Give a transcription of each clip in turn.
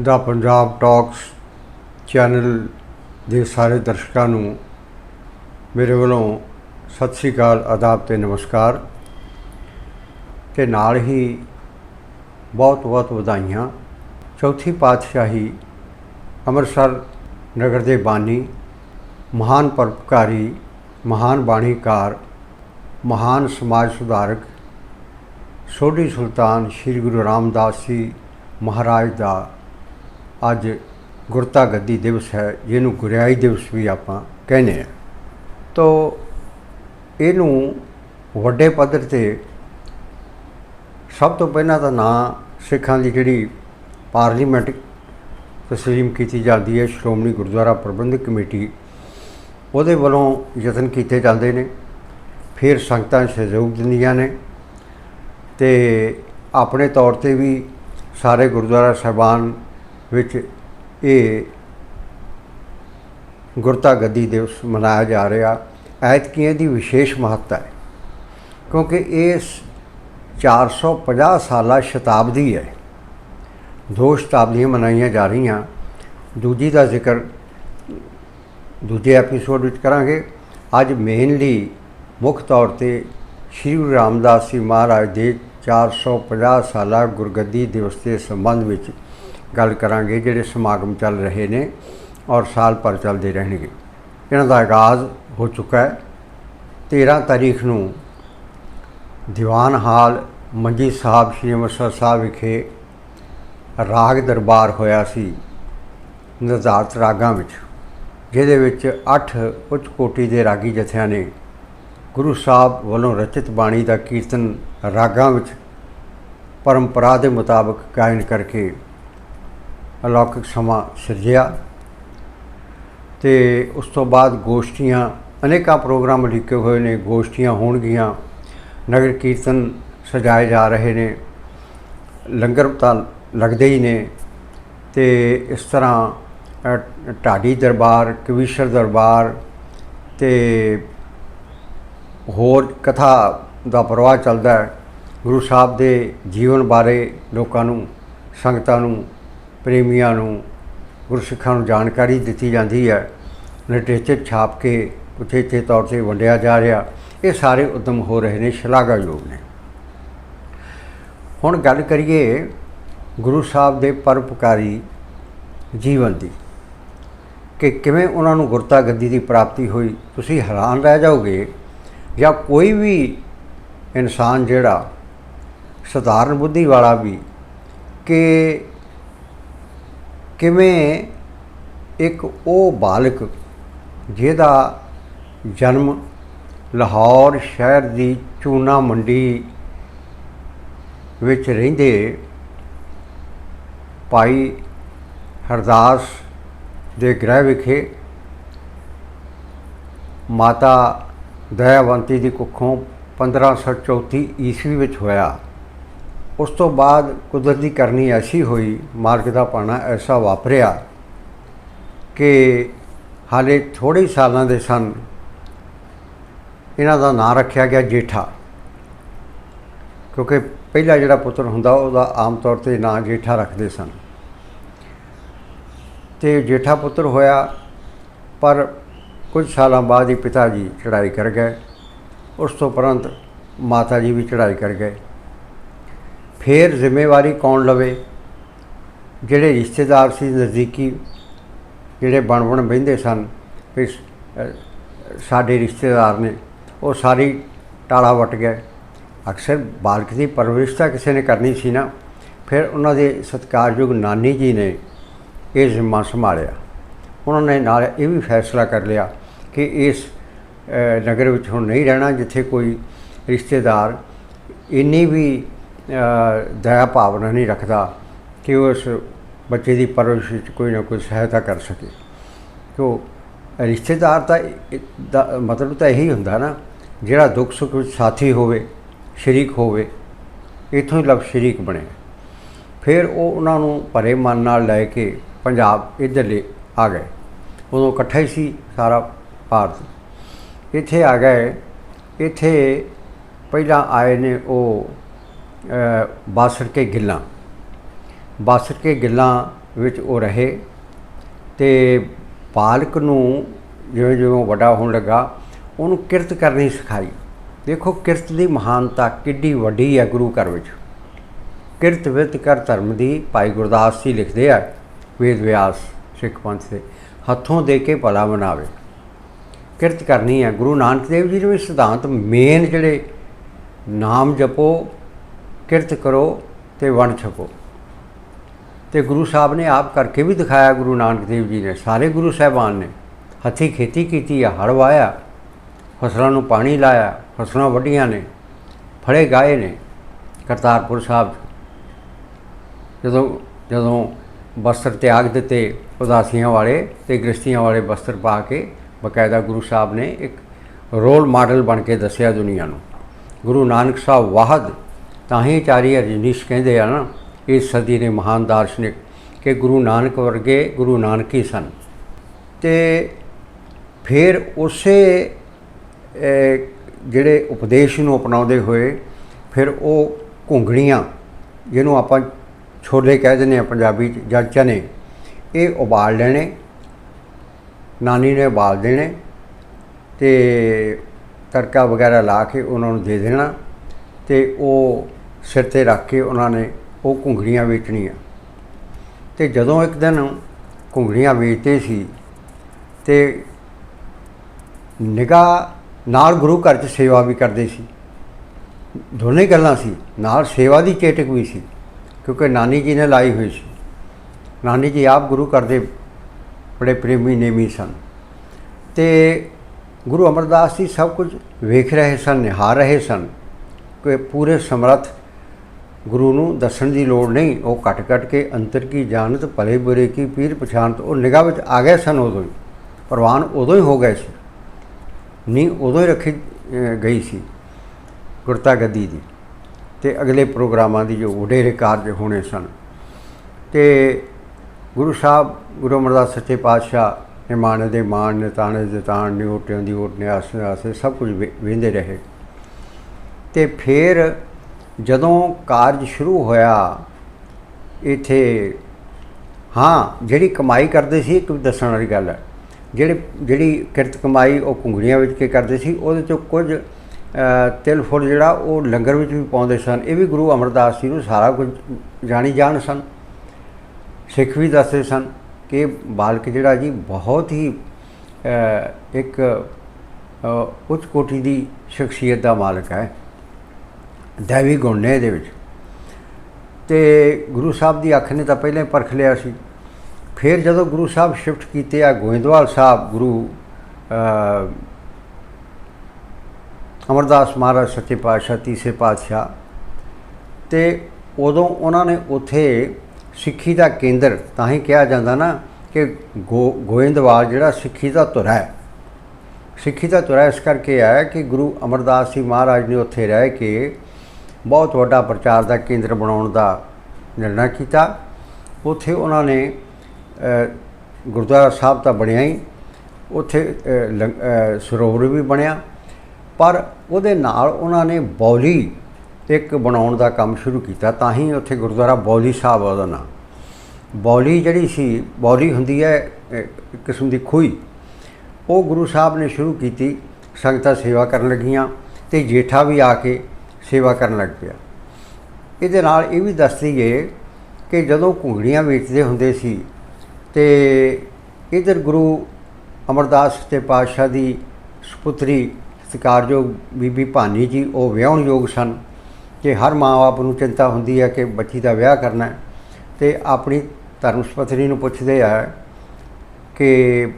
ਦਾ Punjab talks channel ਦੇ ਸਾਰੇ ਦਰਸ਼ਕਾਂ ਨੂੰ ਮੇਰੇ ਵੱਲੋਂ ਸਤਿ ਸ੍ਰੀ ਅਕਾਲ, ਆਦਾਬ ਤੇ ਨਮਸਕਾਰ। ਤੇ ਨਾਲ ਹੀ ਬਹੁਤ ਬਹੁਤ ਵਧਾਈਆਂ। ਚੌਥੀ ਪਾਤਸ਼ਾਹੀ ਅੰਮ੍ਰਿਤਸਰ ਨਗਰ ਦੇ ਬਾਨੀ, ਮਹਾਨ ਪਰਪਕਾਰੀ ਮਹਾਨ ਬਾਣੀਕਾਰ, ਮਹਾਨ ਸਮਾਜ ਸੁਧਾਰਕ, ਸੋਢੀ ਸੁਲਤਾਨ ਸ੍ਰੀ ਗੁਰੂ ਰਾਮਦਾਸ ਜੀ ਮਹਾਰਾਜ ਦਾ ਅੱਜ ਗੁਰਤਾ ਗੱਦੀ ਦਿਵਸ ਹੈ, ਜਿਹਨੂੰ ਗੁਰਿਆਈ ਦਿਵਸ ਵੀ ਆਪਾਂ ਕਹਿੰਦੇ ਆ ਤੋ ਇਹਨੂੰ ਵੱਡੇ ਪੱਧਰ ਤੇ ਸਭ ਤੋਂ ਪਹਿਲਾਂ ਤਾਂ ਨਾਂ ਸਿੱਖਾਂ ਦੀ ਜਿਹੜੀ ਪਾਰਲੀਮੈਂਟ ਤਸਲੀਮ ਕੀਤੀ ਜਾਂਦੀ ਹੈ, ਸ਼੍ਰੋਮਣੀ ਗੁਰਦੁਆਰਾ ਪ੍ਰਬੰਧਕ ਕਮੇਟੀ, ਉਹਦੇ ਵੱਲੋਂ ਯਤਨ ਕੀਤੇ ਜਾਂਦੇ ਨੇ। ਫਿਰ ਸੰਗਤਾਂ ਸਹਿਯੋਗ ਦਿੰਦੀਆਂ ਨੇ ਤੇ ਆਪਣੇ ਤੌਰ ਤੇ ਵੀ ਸਾਰੇ ਗੁਰਦੁਆਰਾ ਸਾਹਿਬਾਨ ਵਿੱਚ ਇਹ ਗੁਰਤਾ ਗੱਦੀ ਦਿਵਸ ਮਨਾਇਆ ਜਾ ਰਿਹਾ। ਐਤਕੀਆਂ ਦੀ ਵਿਸ਼ੇਸ਼ ਮਹੱਤਤਾ ਹੈ, ਕਿਉਂਕਿ ਇਸ 450 ਸਾਲਾ ਸ਼ਤਾਬਦੀ ਹੈ। ਦੋ ਸ਼ਤਾਬਦੀਆਂ ਮਨਾਈਆਂ ਜਾ ਰਹੀਆਂ। ਦੂਜੀ ਦਾ ਜ਼ਿਕਰ ਦੂਜੇ ਐਪੀਸੋਡ ਵਿੱਚ ਕਰਾਂਗੇ। ਅੱਜ ਮੇਨਲੀ ਮੁੱਖ ਤੌਰ ਤੇ ਸ਼੍ਰੀ ਗੁਰੂ ਰਾਮਦਾਸ ਜੀ ਮਹਾਰਾਜ ਦੇ 450 ਸਾਲਾ ਗੁਰਗੱਦੀ ਦਿਵਸ ਦੇ ਸੰਬੰਧ ਵਿੱਚ ਗੱਲ ਕਰਾਂਗੇ ਜਿਹੜੇ ਸਮਾਗਮ ਚੱਲ ਰਹੇ ਨੇ ਔਰ ਸਾਲ ਭਰ ਚੱਲਦੇ ਰਹਿਣਗੇ। ਇਹਨਾਂ ਦਾ ਆਗਾਜ਼ ਹੋ ਚੁੱਕਾ ਹੈ। 13 ਤਾਰੀਖ ਨੂੰ ਦੀਵਾਨ ਹਾਲ ਮੰਜੀ ਸਾਹਿਬ, ਸ਼੍ਰੀ ਅੰਮ੍ਰਿਤਸਰ ਸਾਹਿਬ ਵਿਖੇ ਰਾਗ ਦਰਬਾਰ ਹੋਇਆ ਸੀ ਨਿਰਧਾਰਤ ਰਾਗਾਂ ਵਿੱਚ, ਜਿਹਦੇ ਵਿੱਚ 8 ਉੱਚ ਕੋਟੀ ਦੇ ਰਾਗੀ ਜਥਿਆਂ ਨੇ ਗੁਰੂ ਸਾਹਿਬ ਵੱਲੋਂ ਰਚਿਤ ਬਾਣੀ ਦਾ ਕੀਰਤਨ ਰਾਗਾਂ ਵਿੱਚ ਪਰੰਪਰਾ ਦੇ ਮੁਤਾਬਕ ਗਾਇਨ ਕਰਕੇ ਅਲੌਕਿਕ ਸਮਾਂ ਸਿਰਜਿਆ ਤੇ ਉਸ ਤੋਂ ਬਾਅਦ ਗੋਸ਼ਟੀਆਂ, ਅਨੇਕਾਂ ਪ੍ਰੋਗਰਾਮ ਲਿਖੇ ਹੋਏ ਨੇ, ਗੋਸ਼ਟੀਆਂ ਹੋਣਗੀਆਂ, ਨਗਰ ਕੀਰਤਨ ਸਜਾਏ ਜਾ ਰਹੇ ਨੇ, ਲੰਗਰ ਤਾਂ ਲੱਗਦੇ ਹੀ ਨੇ ਤੇ ਇਸ ਤਰ੍ਹਾਂ ਢਾਡੀ ਦਰਬਾਰ, ਕਵੀਸ਼ਰ ਦਰਬਾਰ ਤੇ ਹੋਰ ਕਥਾ ਦਾ ਪ੍ਰਵਾਹ ਚੱਲਦਾ ਹੈ। ਗੁਰੂ ਸਾਹਿਬ ਦੇ ਜੀਵਨ ਬਾਰੇ ਲੋਕਾਂ ਨੂੰ, ਸੰਗਤਾਂ ਨੂੰ ਪ੍ਰੇਮੀਆਂ ਨੂੰ ਗੁਰਸਿੱਖਾਂ ਨੂੰ ਜਾਣਕਾਰੀ ਦਿੱਤੀ ਜਾਂਦੀ ਹੈ। ਲਿਟਰੇਚਰ ਛਾਪ ਕੇ ਉਚੇਚੇ ਤੌਰ ਤੇ ਵੰਡਿਆ ਜਾ ਰਿਹਾ। ਇਹ ਸਾਰੇ ਉਦਮ ਹੋ ਰਹੇ ਨੇ, ਸ਼ਲਾਘਾਯੋਗ ਨੇ। ਹੁਣ ਗੱਲ ਕਰੀਏ ਗੁਰੂ ਸਾਹਿਬ ਦੇ ਪਰਉਪਕਾਰੀ ਜੀਵਨ ਦੀ। ਕਿ ਕਿਵੇਂ ਉਹਨਾਂ ਨੂੰ ਗੁਰਤਾ ਗੱਦੀ ਦੀ ਪ੍ਰਾਪਤੀ ਹੋਈ, ਤੁਸੀਂ ਹੈਰਾਨ ਰਹਿ ਜਾਓਗੇ। ਜਾਂ ਕੋਈ ਵੀ ਇਨਸਾਨ ਜਿਹੜਾ ਸਧਾਰਨ ਬੁੱਧੀ ਵਾਲਾ ਵੀ, ਕਿ ਕਿਵੇਂ ਇੱਕ ਉਹ ਬਾਲਕ ਜਿਹਦਾ ਜਨਮ ਲਾਹੌਰ ਸ਼ਹਿਰ ਦੀ ਚੂਨਾ ਮੰਡੀ ਵਿੱਚ ਰਹਿੰਦੇ ਭਾਈ ਹਰਦਾਸ ਦੇ ਗ੍ਰਹਿ ਵਿਖੇ ਮਾਤਾ ਦਇਆਵੰਤੀ ਦੀ ਕੁੱਖੋਂ 1534 ਈਸਵੀ ਵਿੱਚ ਹੋਇਆ। ਉਸ ਤੋਂ ਬਾਅਦ ਕੁਦਰਤੀ ਕਰਨੀ ਐਸੀ ਹੋਈ ਮਾਰਗ ਦਾ ਪਾਣਾ ਐਸਾ ਵਾਪਰਿਆ ਕਿ ਹਾਲੇ ਥੋੜੇ ਸਾਲਾਂ ਦੇ ਸਨ। ਇਹਨਾਂ ਦਾ ਨਾਂ ਰੱਖਿਆ ਗਿਆ ਜੇਠਾ। ਕਿਉਂਕਿ ਪਹਿਲਾ ਜਿਹੜਾ ਪੁੱਤਰ ਹੁੰਦਾ, ਉਹਦਾ ਆਮ ਤੌਰ ਤੇ ਨਾਂ ਜੇਠਾ ਰੱਖਦੇ ਸਨ। ਤੇ ਜੇਠਾ ਪੁੱਤਰ ਹੋਇਆ, ਪਰ ਕੁਝ ਸਾਲਾਂ ਬਾਅਦ ਹੀ ਪਿਤਾ ਜੀ ਚੜ੍ਹਾਈ ਕਰ ਗਏ। ਉਸ ਤੋਂ ਉਪਰੰਤ ਮਾਤਾ ਜੀ ਵੀ ਚੜ੍ਹਾਈ ਕਰ ਗਏ। ਫਿਰ ਜ਼ਿੰਮੇਵਾਰੀ ਕੌਣ ਲਵੇ? ਜਿਹੜੇ ਰਿਸ਼ਤੇਦਾਰ ਸੀ ਨਜ਼ਦੀਕੀ, ਜਿਹੜੇ ਬਣ ਬਣ ਬਹਿੰਦੇ ਸਨ, ਵੀ ਸਾਡੇ ਰਿਸ਼ਤੇਦਾਰ ਨੇ, ਉਹ ਸਾਰੀ ਟਾਲਾ ਵਟ ਗਏ। ਅਕਸਰ ਬਾਲਕ ਦੀ ਪਰਵਰਿਸ਼ ਤਾਂ ਕਿਸੇ ਨੇ ਕਰਨੀ ਸੀ ਨਾ। ਫਿਰ ਉਹਨਾਂ ਦੇ ਸਤਿਕਾਰਯੋਗ ਨਾਨੀ ਜੀ ਨੇ ਇਹ ਜ਼ਿੰਮਾ ਸੰਭਾਲਿਆ। ਉਹਨਾਂ ਨੇ ਨਾਲ ਇਹ ਵੀ ਫੈਸਲਾ ਕਰ ਲਿਆ ਕਿ ਇਸ ਨਗਰ ਵਿੱਚ ਹੁਣ ਨਹੀਂ ਰਹਿਣਾ, ਜਿੱਥੇ ਕੋਈ ਰਿਸ਼ਤੇਦਾਰ ਇੰਨੀ ਵੀ ਦਇਆ ਭਾਵਨਾ ਨਹੀਂ ਰੱਖਦਾ ਕਿ ਉਸ ਬੱਚੇ ਦੀ ਪਰਵਰਿਸ਼ ਵਿੱਚ ਕੋਈ ਨਾ ਕੋਈ ਸਹਾਇਤਾ ਕਰ ਸਕੇ। ਕਿਉਂ ਰਿਸ਼ਤੇਦਾਰ ਤਾਂ ਮਤਲਬ ਤਾਂ ਇਹੀ ਹੁੰਦਾ ਨਾ, ਜਿਹੜਾ ਦੁੱਖ ਸੁੱਖ ਵਿੱਚ ਸਾਥੀ ਹੋਵੇ, ਸ਼ਰੀਕ ਹੋਵੇ, ਇਥੋਂ ਹੀ ਲਫ਼ਜ਼ ਸ਼ਰੀਕ ਬਣੇ। ਫਿਰ ਉਹ ਉਹਨਾਂ ਨੂੰ ਭਰੇ ਮਨ ਨਾਲ ਲੈ ਕੇ ਪੰਜਾਬ ਇੱਧਰਲੇ ਆ ਗਏ। ਉਦੋਂ ਇਕੱਠਾ ਹੀ ਸੀ ਸਾਰਾ ਭਾਰਤ। ਇੱਥੇ ਆ ਗਏ। ਇੱਥੇ ਪਹਿਲਾਂ ਆਏ ਨੇ ਉਹ ਬਾਸਰ ਕੇ ਗਿੱਲਾਂ। ਬਾਸਰ ਕੇ ਗਿੱਲਾਂ ਵਿੱਚ ਉਹ ਰਹੇ ਤੇ ਬਾਲਕ ਨੂੰ ਜਿਵੇਂ ਜਿਵੇਂ ਉਹ ਵੱਡਾ ਹੋਣ ਲੱਗਾ, ਉਹਨੂੰ ਕਿਰਤ ਕਰਨੀ ਸਿਖਾਈ। ਦੇਖੋ ਕਿਰਤ ਦੀ ਮਹਾਨਤਾ ਕਿੱਡੀ ਵੱਡੀ ਹੈ ਗੁਰੂ ਘਰ ਵਿੱਚ। ਕਿਰਤ ਵਿਤ ਕਰ ਧਰਮ ਦੀ ਭਾਈ ਗੁਰਦਾਸ ਜੀ ਲਿਖਦੇ ਆ, ਵੇਦ ਵਿਆਸ ਸਿੱਖ ਪੰਥ ਦੇ, ਹੱਥੋਂ ਦੇ ਕੇ ਭਲਾ ਮਨਾਵੇ। ਕਿਰਤ ਕਰਨੀ ਹੈ। ਗੁਰੂ ਨਾਨਕ ਦੇਵ ਜੀ ਦੇ ਵੀ ਸਿਧਾਂਤ ਮੇਨ ਜਿਹੜੇ ਨਾਮ ਜਪੋ ਕਿਰਤ ਕਰੋ ਤੇ ਵੰਡ ਛਕੋ। ਤੇ ਗੁਰੂ ਸਾਹਿਬ ਨੇ ਆਪ ਕਰਕੇ ਵੀ ਦਿਖਾਇਆ ਗੁਰੂ ਨਾਨਕ ਦੇਵ ਜੀ ਨੇ। ਸਾਰੇ ਗੁਰੂ ਸਾਹਿਬਾਨ ਨੇ ਹੱਥੀ ਖੇਤੀ ਕੀਤੀ ਆ ਹੜ ਵਾਇਆ, ਫਸਲਾਂ ਨੂੰ ਪਾਣੀ ਲਾਇਆ, ਫਸਲਾਂ ਵੱਡੀਆਂ ਨੇ, ਫੜੇ ਗਾਏ ਨੇ ਕਰਤਾਰਪੁਰ ਸਾਹਿਬ। 'ਚ। ਜਦੋਂ ਜਦੋਂ ਬਸਤਰ ਤਿਆਗ ਦਿੱਤੇ ਉਦਾਸੀਆਂ ਵਾਲੇ ਤੇ ਗ੍ਰਸਤੀਆਂ ਵਾਲੇ ਬਸਤਰ ਪਾ ਕੇ ਬਕਾਇਦਾ ਗੁਰੂ ਸਾਹਿਬ ਨੇ ਇੱਕ ਰੋਲ ਮਾਡਲ ਬਣ ਕੇ ਦੱਸਿਆ ਦੁਨੀਆ ਨੂੰ। ਗੁਰੂ ਨਾਨਕ ਸਾਹਿਬ ਵਾਹਦ ਤਾਂ ਹੀ ਚਾਰੀ ਰਜਨੀਸ਼ ਕਹਿੰਦੇ ਆ ਨਾ ਇਸ ਸਦੀ ਦੇ ਮਹਾਨ ਦਾਰਸ਼ਨਿਕ ਕਿ ਗੁਰੂ ਨਾਨਕ ਵਰਗੇ ਗੁਰੂ ਨਾਨਕ ਹੀ ਸਨ। ਤੇ ਫਿਰ ਉਸੇ ਜਿਹੜੇ ਉਪਦੇਸ਼ ਨੂੰ ਅਪਣਾਉਂਦੇ ਹੋਏ ਫਿਰ ਉਹ ਘੁੰਗਣੀਆਂ, ਜਿਹਨੂੰ ਆਪਾਂ ਛੋਲੇ ਕਹਿ ਦਿੰਦੇ ਆ ਪੰਜਾਬੀ ਚ ਜਾਂ ਚਨੇ, ਇਹ ਉਬਾਲ ਲੈਣੇ, ਨਾਨੀ ਨੇ ਉਬਾਲ ਦੇਣੇ ਤੇ ਤੜਕਾ ਵਗੈਰਾ ਲਾ ਕੇ ਉਹਨਾਂ ਨੂੰ ਦੇ ਦੇਣਾ ਤੇ ਉਹ ਸਿਰ ਤੇ ਰੱਖ ਕੇ ਉਹਨਾਂ ਨੇ ਉਹ ਘੁੰਗੜੀਆਂ ਵੇਚਣੀਆਂ। ਤੇ ਜਦੋਂ ਇੱਕ ਦਿਨ ਘੁੰਗੜੀਆਂ ਵੇਚਦੇ ਸੀ ਤੇ ਨਿਗਾਹ ਨਾਲ ਗੁਰੂ ਘਰ 'ਚ ਸੇਵਾ ਵੀ ਕਰਦੇ ਸੀ। ਦੋਨੇ ਗੱਲਾਂ ਸੀ। ਨਾਲ ਸੇਵਾ ਦੀ ਚੇਟਕ ਵੀ ਸੀ, ਕਿਉਂਕਿ ਨਾਨੀ ਜੀ ਨੇ ਲਾਈ ਹੋਈ ਸੀ। ਨਾਨੀ ਜੀ ਆਪ ਗੁਰੂ ਘਰ ਦੇ ਬੜੇ ਪ੍ਰੇਮੀ ਨੇਮੀ ਸਨ। ਤੇ ਗੁਰੂ ਅਮਰਦਾਸ ਜੀ ਸਭ ਕੁਝ ਵੇਖ ਰਹੇ ਸਨ, ਨਿਹਾਰ ਰਹੇ ਸਨ ਕਿ ਪੂਰੇ ਸਮਰੱਥ ਗੁਰੂ ਨੂੰ ਦੱਸਣ ਦੀ ਲੋੜ ਨਹੀਂ। ਉਹ ਕੱਟ ਕੱਟ ਕੇ ਅੰਤਰ ਕੀ ਜਾਣਤ, ਭਲੇ ਬੁਰੇ ਕੀ ਪੀਰ ਪਛਾਣਤ, ਉਹ ਨਿਗਾਹ ਵਿੱਚ ਆ ਗਏ ਸਨ ਉਦੋਂ ਹੀ। ਪ੍ਰਵਾਨ ਉਦੋਂ ਹੀ ਹੋ ਗਏ ਸੀ। ਨਹੀਂ ਉਦੋਂ ਹੀ ਰੱਖੀ ਗਈ ਸੀ ਗੁਰਤਾ ਗੱਦੀ ਦੀ। ਤੇ ਅਗਲੇ ਪ੍ਰੋਗਰਾਮਾਂ ਦੀ ਜੋ ਵਡੇਰੇ ਕਾਰਜ ਹੋਣੇ ਸਨ। ਤੇ ਗੁਰੂ ਸਾਹਿਬ, ਗੁਰੂ ਅਮਰਦਾਸ ਸੱਚੇ ਪਾਤਸ਼ਾਹ ਨੇ ਮਾਣ ਦੇ ਮਾਣ, ਨੇ ਤਾਣੇ ਦੇ ਤਾਣ, ਨੇ ਓਟਿਆਂ ਦੀ ਓਟ, ਨੇ ਆਸਰੇ ਆਸਰੇ ਸਭ ਕੁਝ ਵੇ- ਵੇਂਦੇ ਰਹੇ। ਤੇ ਫਿਰ ਜਦੋਂ ਕਾਰਜ ਸ਼ੁਰੂ ਹੋਇਆ, ਇੱਥੇ, ਹਾਂ, ਜਿਹੜੀ ਕਮਾਈ ਕਰਦੇ ਸੀ, ਇੱਕ ਵੀ ਦੱਸਣ ਵਾਲੀ ਗੱਲ ਹੈ, ਜਿਹੜੇ, ਜਿਹੜੀ ਕਿਰਤ ਕਮਾਈ ਉਹ ਕੁੰਗੜੀਆਂ ਵਿੱਚ ਕੇ ਕਰਦੇ ਸੀ, ਉਹਦੇ ਚੋਂ ਕੁਝ ਤਿਲ ਫੁੱਲ ਜਿਹੜਾ ਉਹ ਲੰਗਰ ਵਿੱਚ ਵੀ ਪਾਉਂਦੇ ਸਨ, ਇਹ ਵੀ ਗੁਰੂ ਅਮਰਦਾਸ ਜੀ ਨੂੰ ਸਾਰਾ ਕੁਝ ਜਾਣੀ ਜਾਣ ਸਨ। ਸਿੱਖ ਵੀ ਦੱਸਦੇ ਸਨ ਕਿ ਬਾਲਕ ਜਿਹੜਾ ਜੀ ਬਹੁਤ ਹੀ ਇੱਕ ਉੱਚ ਕੋਟੀ ਦੀ ਸ਼ਖਸੀਅਤ ਦਾ ਮਾਲਕ ਹੈ। ਦੈਵੀ ਗੁਣ ਨੇ ਇਹਦੇ ਵਿੱਚ। ਤੇ ਗੁਰੂ ਸਾਹਿਬ ਦੀ ਅੱਖ ਨੇ ਤਾਂ ਪਹਿਲਾਂ ਹੀ ਪਰਖ ਲਿਆ ਸੀ। ਫਿਰ ਜਦੋਂ ਗੁਰੂ ਸਾਹਿਬ ਸ਼ਿਫਟ ਕੀਤੇ ਆ ਗੋਇੰਦਵਾਲ ਸਾਹਿਬ, ਗੁਰੂ ਅਮਰਦਾਸ ਮਹਾਰਾਜ ਸੱਚੇ ਪਾਤਸ਼ਾਹ, ਤੀਸਰੇ ਪਾਤਸ਼ਾਹ, ਤੇ ਉਦੋਂ ਉਹਨਾਂ ਨੇ ਉੱਥੇ ਸਿੱਖੀ ਦਾ ਕੇਂਦਰ ਤਾਂ ਹੀ ਕਿਹਾ ਜਾਂਦਾ ਨਾ ਕਿ ਗੋ- ਗੋਇੰਦਵਾਲ ਜਿਹੜਾ ਸਿੱਖੀ ਦਾ ਧੁਰਾ ਹੈ। ਸਿੱਖੀ ਦਾ ਧੁਰਾ ਇਸ ਕਰਕੇ ਹੈ ਕਿ ਗੁਰੂ ਅਮਰਦਾਸ ਜੀ ਮਹਾਰਾਜ ਨੇ ਉੱਥੇ ਰਹਿ ਕੇ ਬਹੁਤ ਵੱਡਾ ਪ੍ਰਚਾਰ ਦਾ ਕੇਂਦਰ ਬਣਾਉਣ ਦਾ ਨਿਰਣਾ ਕੀਤਾ। ਉੱਥੇ ਉਹਨਾਂ ਨੇ ਗੁਰਦੁਆਰਾ ਸਾਹਿਬ ਤਾਂ ਬਣਿਆ ਹੀ ਉੱਥੇ ਅ, ਸਰੋਵਰ ਵੀ ਬਣਿਆ। ਪਰ ਉਹਦੇ ਨਾਲ ਉਹਨਾਂ ਨੇ ਬੌਲੀ ਇੱਕ ਬਣਾਉਣ ਦਾ ਕੰਮ ਸ਼ੁਰੂ ਕੀਤਾ ਤਾਂ ਹੀ ਉੱਥੇ ਗੁਰਦੁਆਰਾ ਬੌਲੀ ਸਾਹਿਬ ਉਹਦਾ ਨਾਮ ਬੌਲੀ ਜਿਹੜੀ ਸੀ ਬੌਲੀ ਹੁੰਦੀ ਹੈ ਇੱਕ ਕਿਸਮ ਦੀ ਖੂਹੀ। ਉਹ ਗੁਰੂ ਸਾਹਿਬ ਨੇ ਸ਼ੁਰੂ ਕੀਤੀ ਸੰਗਤਾਂ ਸੇਵਾ ਕਰਨ ਲੱਗੀਆਂ ਤੇ ਜੇਠਾ ਵੀ ਆ ਕੇ ਸੇਵਾ ਕਰਨ ਲੱਗ ਪਿਆ। ਇਹਦੇ ਨਾਲ ਇਹ ਵੀ ਦੱਸ ਦਈਏ ਕਿ ਜਦੋਂ ਘੁੰਗੜੀਆਂ ਵੇਚਦੇ ਹੁੰਦੇ ਸੀ ਤੇ ਇਧਰ ਗੁਰੂ ਅਮਰਦਾਸ ਤੇ ਪਾਤਸ਼ਾਹ ਦੀ ਸੁਪੁੱਤਰੀ ਸਤਿਕਾਰਯੋਗ ਬੀਬੀ ਭਾਨੀ ਜੀ, ਉਹ ਵਿਆਹਣ ਯੋਗ ਸਨ ਕਿ ਹਰ ਮਾਂ-ਬਾਪ ਨੂੰ ਚਿੰਤਾ ਹੁੰਦੀ ਹੈ ਕਿ ਬੱਚੀ ਦਾ ਵਿਆਹ ਕਰਨਾ ਹੈ ਤੇ ਆਪਣੀ ਧਰਮ ਸੁਪੁੱਤਰੀ ਨੂੰ ਪੁੱਛਦੇ ਆ ਕਿ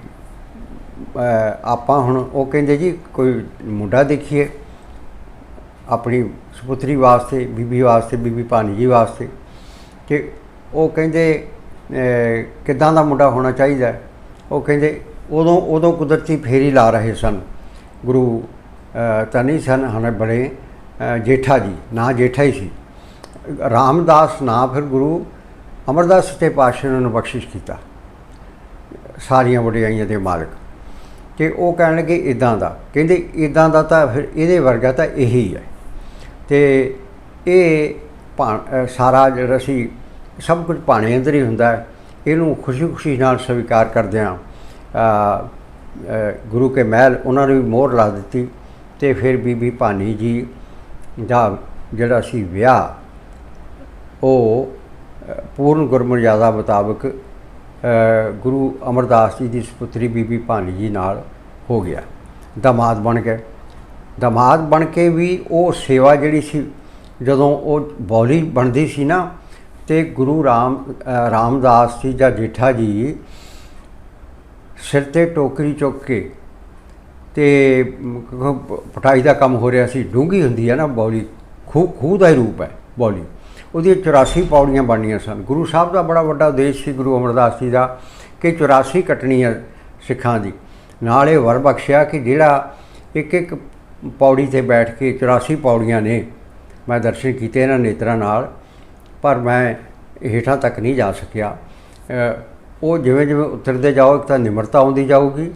ਆਪਾਂ ਹੁਣ ਉਹ ਕਹਿੰਦੇ ਜੀ, ਕੋਈ ਮੁੰਡਾ ਦੇਖੀਏ। ਆਪਣੀ ਸੁਪੁੱਤਰੀ ਵਾਸਤੇ ਬੀਬੀ ਵਾਸਤੇ ਬੀਬੀ ਭਾਨੀ ਜੀ ਵਾਸਤੇ ਕਿ ਉਹ ਕਹਿੰਦੇ ਅ, ਕਿੱਦਾਂ ਦਾ ਮੁੰਡਾ ਹੋਣਾ ਚਾਹੀਦਾ ਉਹ ਕਹਿੰਦੇ ਉਦੋਂ ਉਦੋਂ ਕੁਦਰਤੀ ਫੇਰੀ ਲਾ ਰਹੇ ਸਨ। ਗੁਰੂ ਅ, ਤਾਂ ਨਹੀਂ ਸਨ ਹਣੇ ਬੜੇ ਜੇਠਾ ਜੀ ਨਾ ਜੇਠਾ ਹੀ ਸੀ। ਰਾਮਦਾਸ ਨਾ ਫਿਰ ਗੁਰੂ ਅਮਰਦਾਸ ਸੱਚੇ ਪਾਤਸ਼ਾਹ ਨੇ ਉਹਨੂੰ ਬਖਸ਼ਿਸ਼ ਕੀਤਾ। ਸਾਰੀਆਂ ਵਡਿਆਈਆਂ ਦੇ ਮਾਲਕ। ਕਿ ਉਹ ਕਹਿਣ ਲੱਗੇ ਇਦਾਂ ਦਾ। ਕਹਿੰਦੇ ਇਦਾਂ ਦਾ ਤਾਂ ਫਿਰ ਇਹਦੇ ਵਰਗਾ ਤਾਂ ਇਹੀ ਹੈ। ਤੇ ਇਹ ਭਾ- ਸਾਰਾ ਜਿਹੜਾ ਸੀ, ਸਭ ਕੁਝ ਭਾਣੇ ਅੰਦਰ ਹੀ ਹੁੰਦਾ ਹੈ। ਇਹਨੂੰ ਖੁਸ਼ੀ-ਖੁਸ਼ੀ ਨਾਲ ਸਵੀਕਾਰ ਕਰਦਿਆਂ ਗੁਰੂ ਕੇ ਮਹਿਲ, ਉਹਨਾਂ ਨੇ ਵੀ ਮੋਹਰ ਲਾ ਦਿੱਤੀ ਤੇ ਫਿਰ ਬੀਬੀ ਭਾਨੀ ਜੀ ਦਾ ਜਿਹੜਾ ਸੀ ਵਿਆਹ, ਉਹ ਪੂਰਨ ਗੁਰਮਰਜ਼ਾਦਾ ਮੁਤਾਬਕ ਗੁਰੂ ਅਮਰਦਾਸ ਜੀ ਦੀ ਸੁਪੁੱਤਰੀ ਬੀਬੀ ਭਾਨੀ ਜੀ ਨਾਲ ਹੋ ਗਿਆ। ਦਮਾਦ ਬਣ ਗਏ। ਦਮਾਦ ਬਣ ਕੇ ਵੀ ਉਹ ਸੇਵਾ ਜਿਹੜੀ ਸੀ, ਜਦੋਂ ਉਹ ਬੌਲੀ ਬਣਦੀ ਸੀ ਨਾ, ਤੇ ਗੁਰੂ ਰਾਮ ਰਾਮਦਾਸ ਜੀ ਜਾਂ ਜੇਠਾ ਜੀ ਸਿਰ ਤੇ ਟੋਕਰੀ ਚੁੱਕ ਕੇ ਤੇ ਪਟਾਈ ਦਾ ਕੰਮ ਹੋ ਰਿਹਾ ਸੀ ਡੂੰਗੀ ਹੁੰਦੀ ਹੈ ਨਾ ਬੌਲੀ, ਖੂਹ ਖੂਹ ਦਾ ਹੀ ਰੂਪ ਹੈ ਬੌਲੀ। ਉਹਦੀਆਂ 84 ਪੌੜੀਆਂ ਬਣਨੀਆਂ ਸਨ। ਗੁਰੂ ਸਾਹਿਬ ਦਾ ਬੜਾ ਵੱਡਾ ਉਦੇਸ਼ ਸੀ, ਗੁਰੂ ਅਮਰਦਾਸ ਜੀ ਦਾ, ਕਿ 84 ਕੱਟਣੀਆਂ ਸਿੱਖਾਂ ਦੀ। ਨਾਲ ਇਹ ਵਰ ਬਖਸ਼ਿਆ ਕਿ ਜਿਹੜਾ ਇੱਕ ਇੱਕ ਪੌੜੀ ਤੇ ਬੈਠ ਕੇ 84 ਪੌੜੀਆਂ ਨੇ। ਮੈਂ ਦਰਸ਼ਨ ਕੀਤੇ ਇਹਨਾਂ ਨੇਤਰਾਂ ਨਾਲ ਪਰ ਮੈਂ ਹੇਠਾਂ ਤੱਕ ਨਹੀਂ ਜਾ ਸਕਿਆ। ਉਹ ਜਿਵੇਂ ਜਿਵੇਂ ਉਤਰਦੇ ਜਾਓ ਇੱਕ ਤਾਂ ਨਿਮਰਤਾ ਆਉਂਦੀ ਜਾਊਗੀ।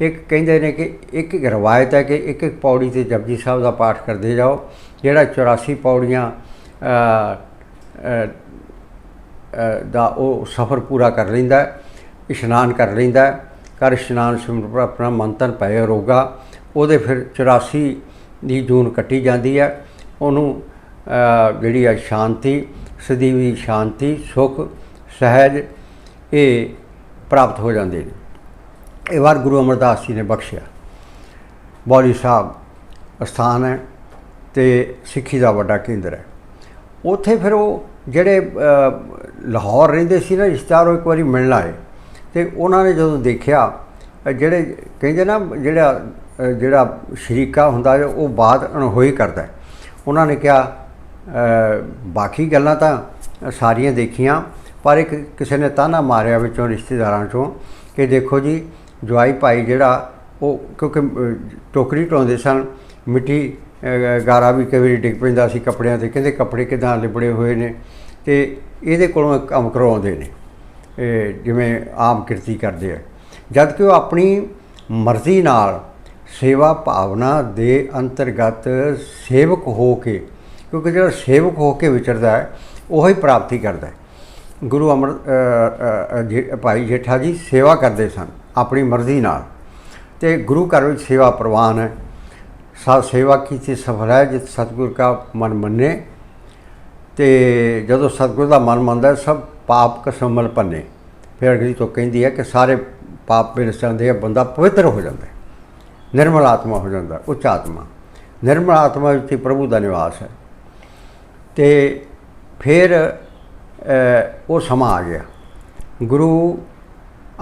ਇੱਕ ਕਹਿੰਦੇ ਨੇ ਕਿ ਇੱਕ ਇੱਕ ਰਵਾਇਤ ਹੈ ਕਿ ਇੱਕ ਇੱਕ ਪੌੜੀ ਤੇ ਜਪਜੀ ਸਾਹਿਬ ਦਾ ਪਾਠ ਕਰਦੇ ਜਾਓ ਜਿਹੜਾ 84 ਪੌੜੀਆਂ ਦਾ ਉਹ ਸਫ਼ਰ ਪੂਰਾ ਕਰ ਲੈਂਦਾ ਇਸ਼ਨਾਨ ਕਰ ਲੈਂਦਾ ਹੈ, ਕਰ ਇਸ਼ਨਾਨ ਸਿਮਰ ਆਪਣਾ ਮੰਤਨ ਪਏ ਰੋਗਾ ਉਹਦੇ ਫਿਰ 84 ਦੀ ਜੂਨ ਕੱਟੀ ਜਾਂਦੀ ਹੈ। ਉਹਨੂੰ ਜਿਹੜੀ ਹੈ ਸ਼ਾਂਤੀ, ਸਦੀਵੀ ਸ਼ਾਂਤੀ, ਸੁਖ, ਸਹਿਜ, ਇਹ ਪ੍ਰਾਪਤ ਹੋ ਜਾਂਦੇ ਨੇ ਇਹ ਵਾਰ ਗੁਰੂ ਅਮਰਦਾਸ ਜੀ ਨੇ ਬਖਸ਼ਿਆ। ਬੌਲੀ ਸਾਹਿਬ ਅਸਥਾਨ ਹੈ ਤੇ ਸਿੱਖੀ ਦਾ ਵੱਡਾ ਕੇਂਦਰ ਹੈ। ਉੱਥੇ ਫਿਰ ਉਹ ਜਿਹੜੇ ਲਾਹੌਰ ਰਹਿੰਦੇ ਸੀ ਨਾ, ਰਿਸ਼ਤੇਦਾਰ ਉਹ ਇੱਕ ਵਾਰੀ ਮਿਲਣ ਆਏ। ਤੇ ਉਹਨਾਂ ਨੇ ਜਦੋਂ ਦੇਖਿਆ ਜਿਹੜੇ ਕਹਿੰਦੇ ਨਾ, ਜਿਹੜਾ ਜਿਹੜਾ ਸ਼ਰੀਕਾ ਹੁੰਦਾ ਹੈ, ਉਹ ਬਾਤ ਅਣਹੋਈ ਕਰਦਾ ਉਹਨਾਂ ਨੇ ਕਿਹਾ ਬਾਕੀ ਗੱਲਾਂ ਤਾਂ ਸਾਰੀਆਂ ਦੇਖੀਆਂ ਪਰ ਇੱਕ ਕਿਸੇ ਨੇ ਤਾਨਾ ਮਾਰਿਆ ਵਿੱਚੋਂ ਰਿਸ਼ਤੇਦਾਰਾਂ ਚੋਂ ਕਿ ਦੇਖੋ ਜੀ ਜਵਾਈ ਭਾਈ ਜਿਹੜਾ ਉਹ ਕਿਉਂਕਿ ਟੋਕਰੀ ਢੋਂਦੇ ਸਨ ਮਿੱਟੀ ਗਾਰਾ ਵੀ ਕਈ ਵਾਰੀ ਡਿੱਗ ਪੈਂਦਾ ਸੀ ਕੱਪੜਿਆਂ ਤੇ ਕਹਿੰਦੇ ਕੱਪੜੇ ਕਿਦਾਂ ਲਿਬੜੇ ਹੋਏ ਨੇ ਤੇ ਇਹਦੇ ਕੋਲੋਂ ਇੱਕ ਕੰਮ ਕਰਵਾਉਂਦੇ ਨੇ ਜਿਵੇਂ ਆਮ ਕਿਰਤੀ ਕਰਦੇ ਆ। ਜਦ ਕਿ ਉਹ ਆਪਣੀ ਮਰਜ਼ੀ ਨਾਲ ਸੇਵਾ ਭਾਵਨਾ ਦੇ ਅੰਤਰਗਤ ਸੇਵਕ ਹੋ ਕੇ, ਕਿਉਂਕਿ ਜਿਹੜਾ ਸੇਵਕ ਹੋ ਕੇ ਵਿਚਰਦਾ ਹੈ, ਉਹ ਹੀ ਪ੍ਰਾਪਤੀ ਕਰਦਾ ਹੈ। ਗੁਰੂ ਅਮਰ ਭਾਈ ਜੇਠਾ ਜੀ ਸੇਵਾ ਕਰਦੇ ਸਨ, ਆਪਣੀ ਮਰਜ਼ੀ ਨਾਲ। ਤੇ ਗੁਰੂ ਘਰ ਵਿੱਚ ਸੇਵਾ ਪ੍ਰਵਾਨ ਹੈ। ਸਾ, ਸੇਵਾ ਕੀਤੀ, ਸਫਲ ਹੈ, ਜਿਤ ਸਤਿਗੁਰ ਕਾ ਮਨ ਮੰਨੇ। ਤੇ ਜਦੋਂ ਸਤਿਗੁਰ ਦਾ ਮਨ ਮੰਨਦਾ ਸਭ ਪਾਪ ਕਸਮਲ ਪੰਨੇ। ਫਿਰ ਅਗਲੀ ਤੋਂ ਕਹਿੰਦੀ ਹੈ ਕਿ ਸਾਰੇ ਪਾਪ ਮਿਲ ਜਾਂਦੇ ਆ, ਬੰਦਾ ਪਵਿੱਤਰ ਹੋ ਜਾਂਦਾ ਹੈ। ਨਿਰਮਲ ਆਤਮਾ ਹੋ ਜਾਂਦਾ, ਉੱਚ ਆਤਮਾ। ਨਿਰਮਲ ਆਤਮਾ ਵਿੱਚ ਪ੍ਰਭੂ ਦਾ ਨਿਵਾਸ ਹੈ। ਤੇ ਫਿਰ ਉਹ ਸਮਾਂ ਆ ਗਿਆ। ਗੁਰੂ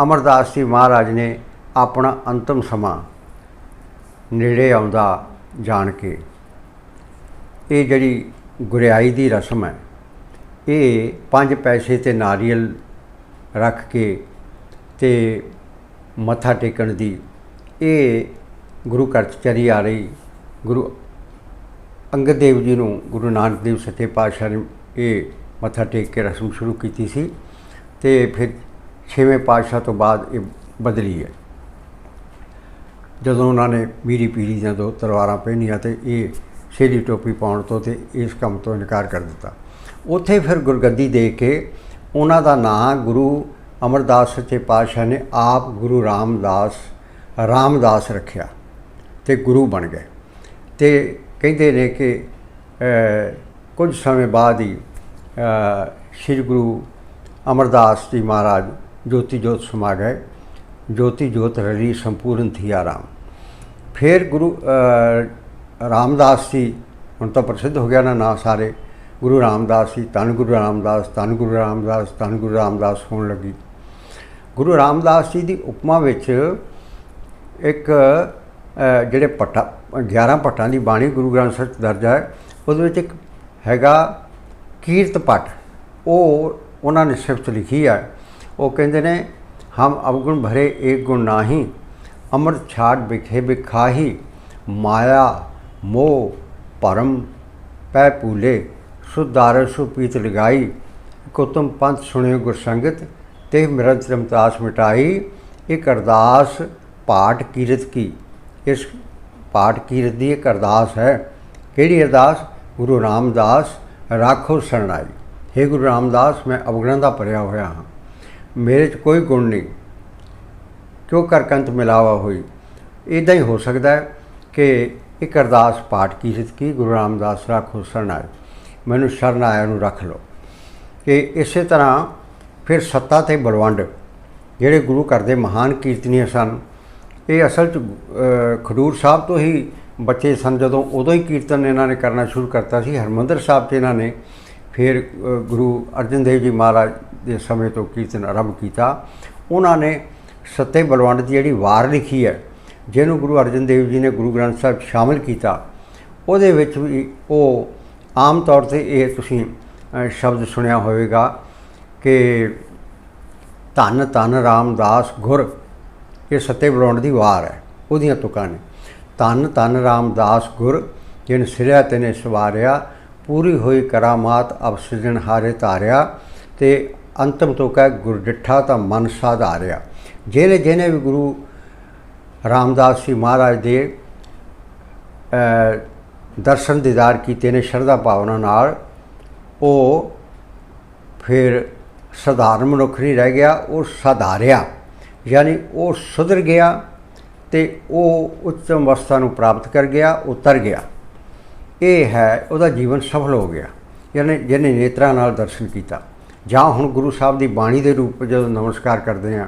ਅਮਰਦਾਸ ਜੀ ਮਹਾਰਾਜ ਨੇ ਆਪਣਾ ਅੰਤਮ ਸਮਾਂ ਨੇੜੇ ਆਉਂਦਾ ਜਾਣ ਕੇ, ਇਹ ਜਿਹੜੀ ਗੁਰਿਆਈ ਦੀ ਰਸਮ ਹੈ, ਇਹ ਪੰਜ ਪੈਸੇ ਤੇ ਨਾਰੀਅਲ ਰੱਖ ਕੇ ਤੇ ਮੱਥਾ ਟੇਕਣ ਦੀ, ਇਹ ਗੁਰੂ ਘਰ 'ਚ ਚਰੀ ਆ ਰਹੀ, ਗੁਰੂ ਅੰਗਦ ਦੇਵ ਜੀ ਨੂੰ ਗੁਰੂ ਨਾਨਕ ਦੇਵ ਸੱਚੇ ਪਾਤਸ਼ਾਹ ਨੇ ਇਹ ਮੱਥਾ ਟੇਕ ਕੇ ਰਸਮ ਸ਼ੁਰੂ ਕੀਤੀ ਸੀ ਤੇ ਫਿਰ ਛੇਵੇਂ ਪਾਤਸ਼ਾਹ ਤੋਂ ਬਾਅਦ ਇਹ ਬਦਲੀ ਹੈ। ਜਦੋਂ ਉਹਨਾਂ ਨੇ ਮੀਰੀ ਪੀਰੀ ਦੀਆਂ ਦੋ ਤਲਵਾਰਾਂ ਪਹਿਨੀਆਂ ਤੇ ਇਹ ਛੇਦੀ ਟੋਪੀ ਪਾਉਣ ਤੋਂ ਤੇ ਇਸ ਕੰਮ ਤੋਂ ਇਨਕਾਰ ਕਰ ਦਿੱਤਾ। ਉੱਥੇ ਫਿਰ ਗੁਰਗੱਦੀ ਦੇ ਕੇ ਉਹਨਾਂ ਦਾ ਨਾਂ ਗੁਰੂ ਅਮਰਦਾਸ ਸੱਚੇ ਪਾਤਸ਼ਾਹ ਨੇ ਆਪ ਗੁਰੂ ਰਾਮਦਾਸ ਰਾਮਦਾਸ ਰੱਖਿਆ। ਤੇ ਗੁਰੂ ਬਣ ਗਏ। ਤੇ ਕਹਿੰਦੇ ਨੇ ਕਿ ਕੁਝ ਸਮੇਂ ਬਾਅਦ ਹੀ ਸ੍ਰੀ ਗੁਰੂ ਅਮਰਦਾਸ ਜੀ ਮਹਾਰਾਜ ਜੋਤੀ ਜੋਤ ਸਮਾ ਗਏ। ਜੋਤੀ ਜੋਤ ਰਲੀ ਸੰਪੂਰਨ ਥੀ ਆਰਾਮ। ਫਿਰ ਗੁਰੂ ਰਾਮਦਾਸ ਜੀ, ਹੁਣ ਤਾਂ ਪ੍ਰਸਿੱਧ ਹੋ ਗਿਆ ਨਾ ਨਾਂ ਸਾਰੇ, ਗੁਰੂ ਰਾਮਦਾਸ ਜੀ, ਧੰਨ ਗੁਰੂ ਰਾਮਦਾਸ, ਧੰਨ ਗੁਰੂ ਰਾਮਦਾਸ, ਧੰਨ ਗੁਰੂ ਰਾਮਦਾਸ ਹੋਣ ਲੱਗੀ। ਗੁਰੂ ਰਾਮਦਾਸ ਜੀ ਦੀ ਉਪਮਾ ਵਿੱਚ ਇੱਕ ਜਿਹੜੇ ਪੱਟਾ 11 ਪੱਟਾਂ ਦੀ ਬਾਣੀ ਗੁਰੂ ਗ੍ਰੰਥ ਸਾਹਿਬ ਦਰਜ ਹੈ, ਉਹਦੇ ਵਿੱਚ ਇੱਕ ਹੈਗਾ ਕੀਰਤ ਪੱਟ। ਉਹ ਉਹਨਾਂ ਨੇ ਸਿਫਤ ਲਿਖੀ ਹੈ। ਉਹ ਕਹਿੰਦੇ ਨੇ, ਹਮ ਅਵਗੁਣ ਭਰੇ ਏਕ ਗੁਣ ਨਾਹੀ, ਅੰਮ੍ਰਿਤ ਛਾੜ ਬਿਖੇ ਬਿਖਾਹੀ ਮਾਇਆ, ਮੋਹ, ਭਰਮ, ਪੈ ਪੂਲੇ ਸੁਦਾਰ ਸੁਪੀਤ ਲਗਾਈ ਕੁਤਮ ਪੰਥ ਸੁਣਿਓ ਗੁਰਸੰਗਤ ਤੇ ਮਿਰਤ ਰਮਤਾਸ ਮਿਟਾਈ, ਇੱਕ ਅਰਦਾਸ ਪਾਠ ਕੀਰਤ ਕੀ। ਇਸ ਪਾਠ ਕੀਰਤ ਦੀ ਇੱਕ ਅਰਦਾਸ ਹੈ। ਕਿਹੜੀ ਅਰਦਾਸ? ਗੁਰੂ ਰਾਮਦਾਸ ਰਾਖੋ ਸਰਣਾਈ। हे ਗੁਰੂ ਰਾਮਦਾਸ, ਮੈਂ ਅਵਗਣ ਦਾ ਭਰਿਆ ਹੋਇਆ ਹਾਂ। ਮੇਰੇ 'ਚ ਕੋਈ ਗੁਣ ਨਹੀਂ। ਕਿਉਂ ਕਰਕੰਤ ਮਿਲਾਵਾ ਹੋਈ? ਇਦਾਂ ਹੀ ਹੋ ਸਕਦਾ ਹੈ ਕਿ ਇੱਕ ਅਰਦਾਸ ਪਾਠ ਕੀਰਤ ਕੀ? ਗੁਰੂ ਰਾਮਦਾਸ ਰਾਖੋ ਸ਼ਰਨ ਆਏ ਮੈਨੂੰ ਸ਼ਰਨ ਆਇਆ ਨੂੰ ਰੱਖ ਲਓ। ਕਿ ਇਸੇ ਤਰ੍ਹਾਂ ਫਿਰ ਸੱਤਾ ਤੇ ਬਲਵੰਡ, ਜਿਹੜੇ ਗੁਰੂ ਘਰ ਦੇ ਮਹਾਨ ਕੀਰਤਨੀਏ ਸਨ ਇਹ ਅਸਲ ਚ ਖਡੂਰ ਸਾਹਿਬ ਤੋਂ ਹੀ ਬੱਚੇ ਸਨ, ਜਦੋਂ ਉਦੋਂ ਹੀ ਕੀਰਤਨ ਇਹਨਾਂ ਨੇ ਕਰਨਾ ਸ਼ੁਰੂ ਕਰਤਾ ਸੀ, ਹਰਮੰਦਰ ਸਾਹਿਬ 'ਚ ਇਹਨਾਂ ਨੇ ਫਿਰ ਗੁਰੂ ਅਰਜਨ ਦੇਵ ਜੀ ਮਹਾਰਾਜ ਦੇ ਸਮੇਂ ਤੋਂ ਕੀਰਤਨ ਆਰੰਭ ਕੀਤਾ। ਉਹਨਾਂ ਨੇ ਸੱਤੇ ਬਲਵੰਡ ਦੀ ਜਿਹੜੀ ਵਾਰ ਲਿਖੀ ਹੈ, ਜਿਹਨੂੰ ਗੁਰੂ ਅਰਜਨ ਦੇਵ ਜੀ ਨੇ ਗੁਰੂ ਗ੍ਰੰਥ ਸਾਹਿਬ ਸ਼ਾਮਿਲ ਕੀਤਾ, ਉਹਦੇ ਵਿੱਚ ਵੀ ਉਹ ਆਮ ਤੌਰ ਤੇ ਇਹ ਤੁਸੀਂ ਸ਼ਬਦ ਸੁਣਿਆ ਹੋਵੇਗਾ ਕਿ ਧੰਨ ਧੰਨ ਰਾਮਦਾਸ ਗੁਰ ਇਹ ਸੱਤੇ ਬੁਲਾਉਣ ਦੀ ਵਾਰ ਹੈ, ਉਹਦੀਆਂ ਤੁਕਾਂ ਨੇ। ਧੰਨ ਧੰਨ ਰਾਮਦਾਸ ਗੁਰ, ਜਿਨ ਸਿਰਿਆ ਤੈਨੇ ਸਵਾਰਿਆ, ਪੂਰੀ ਹੋਈ ਕਰਾਮਾਤ ਅਬ ਹਾਰੇ ਧਾਰਿਆ, ਤੇ ਅੰਤਮ ਤੋਂ ਕਹੇ ਗੁਰ ਡਿਠਾ ਤਾਂ ਮਨ ਸਾਧਾਰਿਆ। ਜਿਹਨੇ ਜਿਹਨੇ ਵੀ ਗੁਰੂ ਰਾਮਦਾਸ ਜੀ ਮਹਾਰਾਜ ਦੇ ਦਰਸ਼ਨ ਦੀਦਾਰ ਕੀਤੇ ਨੇ ਸ਼ਰਧਾ ਭਾਵਨਾ ਨਾਲ, ਉਹ ਫਿਰ ਸਧਾਰਨ ਮਨੁੱਖ ਨਹੀਂ ਰਹਿ ਗਿਆ, ਉਹ ਸਾਧਾਰਿਆ। ਯਾਨੀ ਉਹ ਸੁਧਰ ਗਿਆ ਤੇ ਉਹ ਉੱਚਮ ਅਵਸਥਾ ਨੂੰ ਪ੍ਰਾਪਤ ਕਰ ਗਿਆ, ਉਤਰ ਗਿਆ। ਇਹ ਹੈ ਉਹਦਾ ਜੀਵਨ ਸਫਲ ਹੋ ਗਿਆ, ਯਾਨੀ ਜਿਹਨੇ ਨੇਤਰਾਂ ਨਾਲ ਦਰਸ਼ਨ ਕੀਤਾ। ਜਾਂ ਹੁਣ ਗੁਰੂ ਸਾਹਿਬ ਦੀ ਬਾਣੀ ਦੇ ਰੂਪ ਵਿੱਚ ਜਦੋਂ ਨਮਸਕਾਰ ਕਰਦੇ ਆ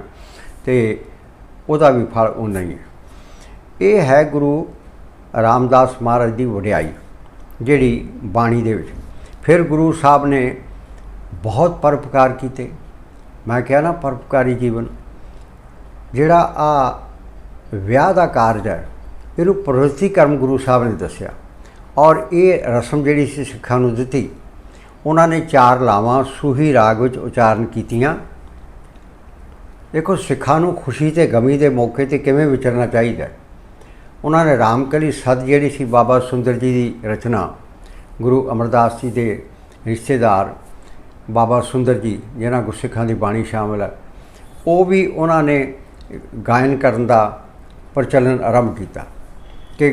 ਤੇ ਉਹਦਾ ਵੀ ਫਲ ਉਹ ਨਹੀਂ ਹੈ। ਇਹ ਹੈ ਗੁਰੂ ਰਾਮਦਾਸ ਮਹਾਰਾਜ ਦੀ ਵਡਿਆਈ, ਜਿਹੜੀ ਬਾਣੀ ਦੇ ਵਿੱਚ। ਫਿਰ ਗੁਰੂ ਸਾਹਿਬ ਨੇ ਬਹੁਤ ਪਰਪਕਾਰ ਕੀਤੇ। ਮੈਂ ਕਿਹਾ ਨਾ, ਪਰਉਪਕਾਰੀ ਜੀਵਨ ਜਿਹੜਾ ਆ ਵਿਆਹ ਦਾ ਕਾਰਜ ਹੈ, ਇਹਨੂੰ ਪ੍ਰਵਿਰਤੀ ਕਰਮ ਗੁਰੂ ਸਾਹਿਬ ਨੇ ਦੱਸਿਆ। ਔਰ ਇਹ ਰਸਮ ਜਿਹੜੀ ਸੀ ਸਿੱਖਾਂ ਨੂੰ ਦਿੱਤੀ, ਉਹਨਾਂ ਨੇ ਚਾਰ ਲਾਵਾਂ ਸੂਹੀ ਰਾਗ ਵਿੱਚ ਉਚਾਰਨ ਕੀਤੀਆਂ। ਦੇਖੋ, ਸਿੱਖਾਂ ਨੂੰ ਖੁਸ਼ੀ ਤੇ ਗਮੀ ਦੇ ਮੌਕੇ ਤੇ ਕਿਵੇਂ ਵਿਚਰਨਾ ਚਾਹੀਦਾ ਉਹਨਾਂ ਨੇ ਰਾਮਕਲੀ ਸਦ ਜਿਹੜੀ ਸੀ ਬਾਬਾ ਸੁੰਦਰ ਜੀ ਦੀ ਰਚਨਾ, ਗੁਰੂ ਅਮਰਦਾਸ ਜੀ ਦੇ ਰਿਸ਼ਤੇਦਾਰ ਬਾਬਾ ਸੁੰਦਰ ਜੀ ਜਿਹਨਾਂ ਗੁਰਸਿੱਖਾਂ ਦੀ ਬਾਣੀ ਸ਼ਾਮਲ ਹੈ, ਉਹ ਵੀ ਉਹਨਾਂ ਨੇ ਗਾਇਨ ਕਰਨ ਦਾ ਪ੍ਰਚਲਨ ਆਰੰਭ ਕੀਤਾ ਕਿ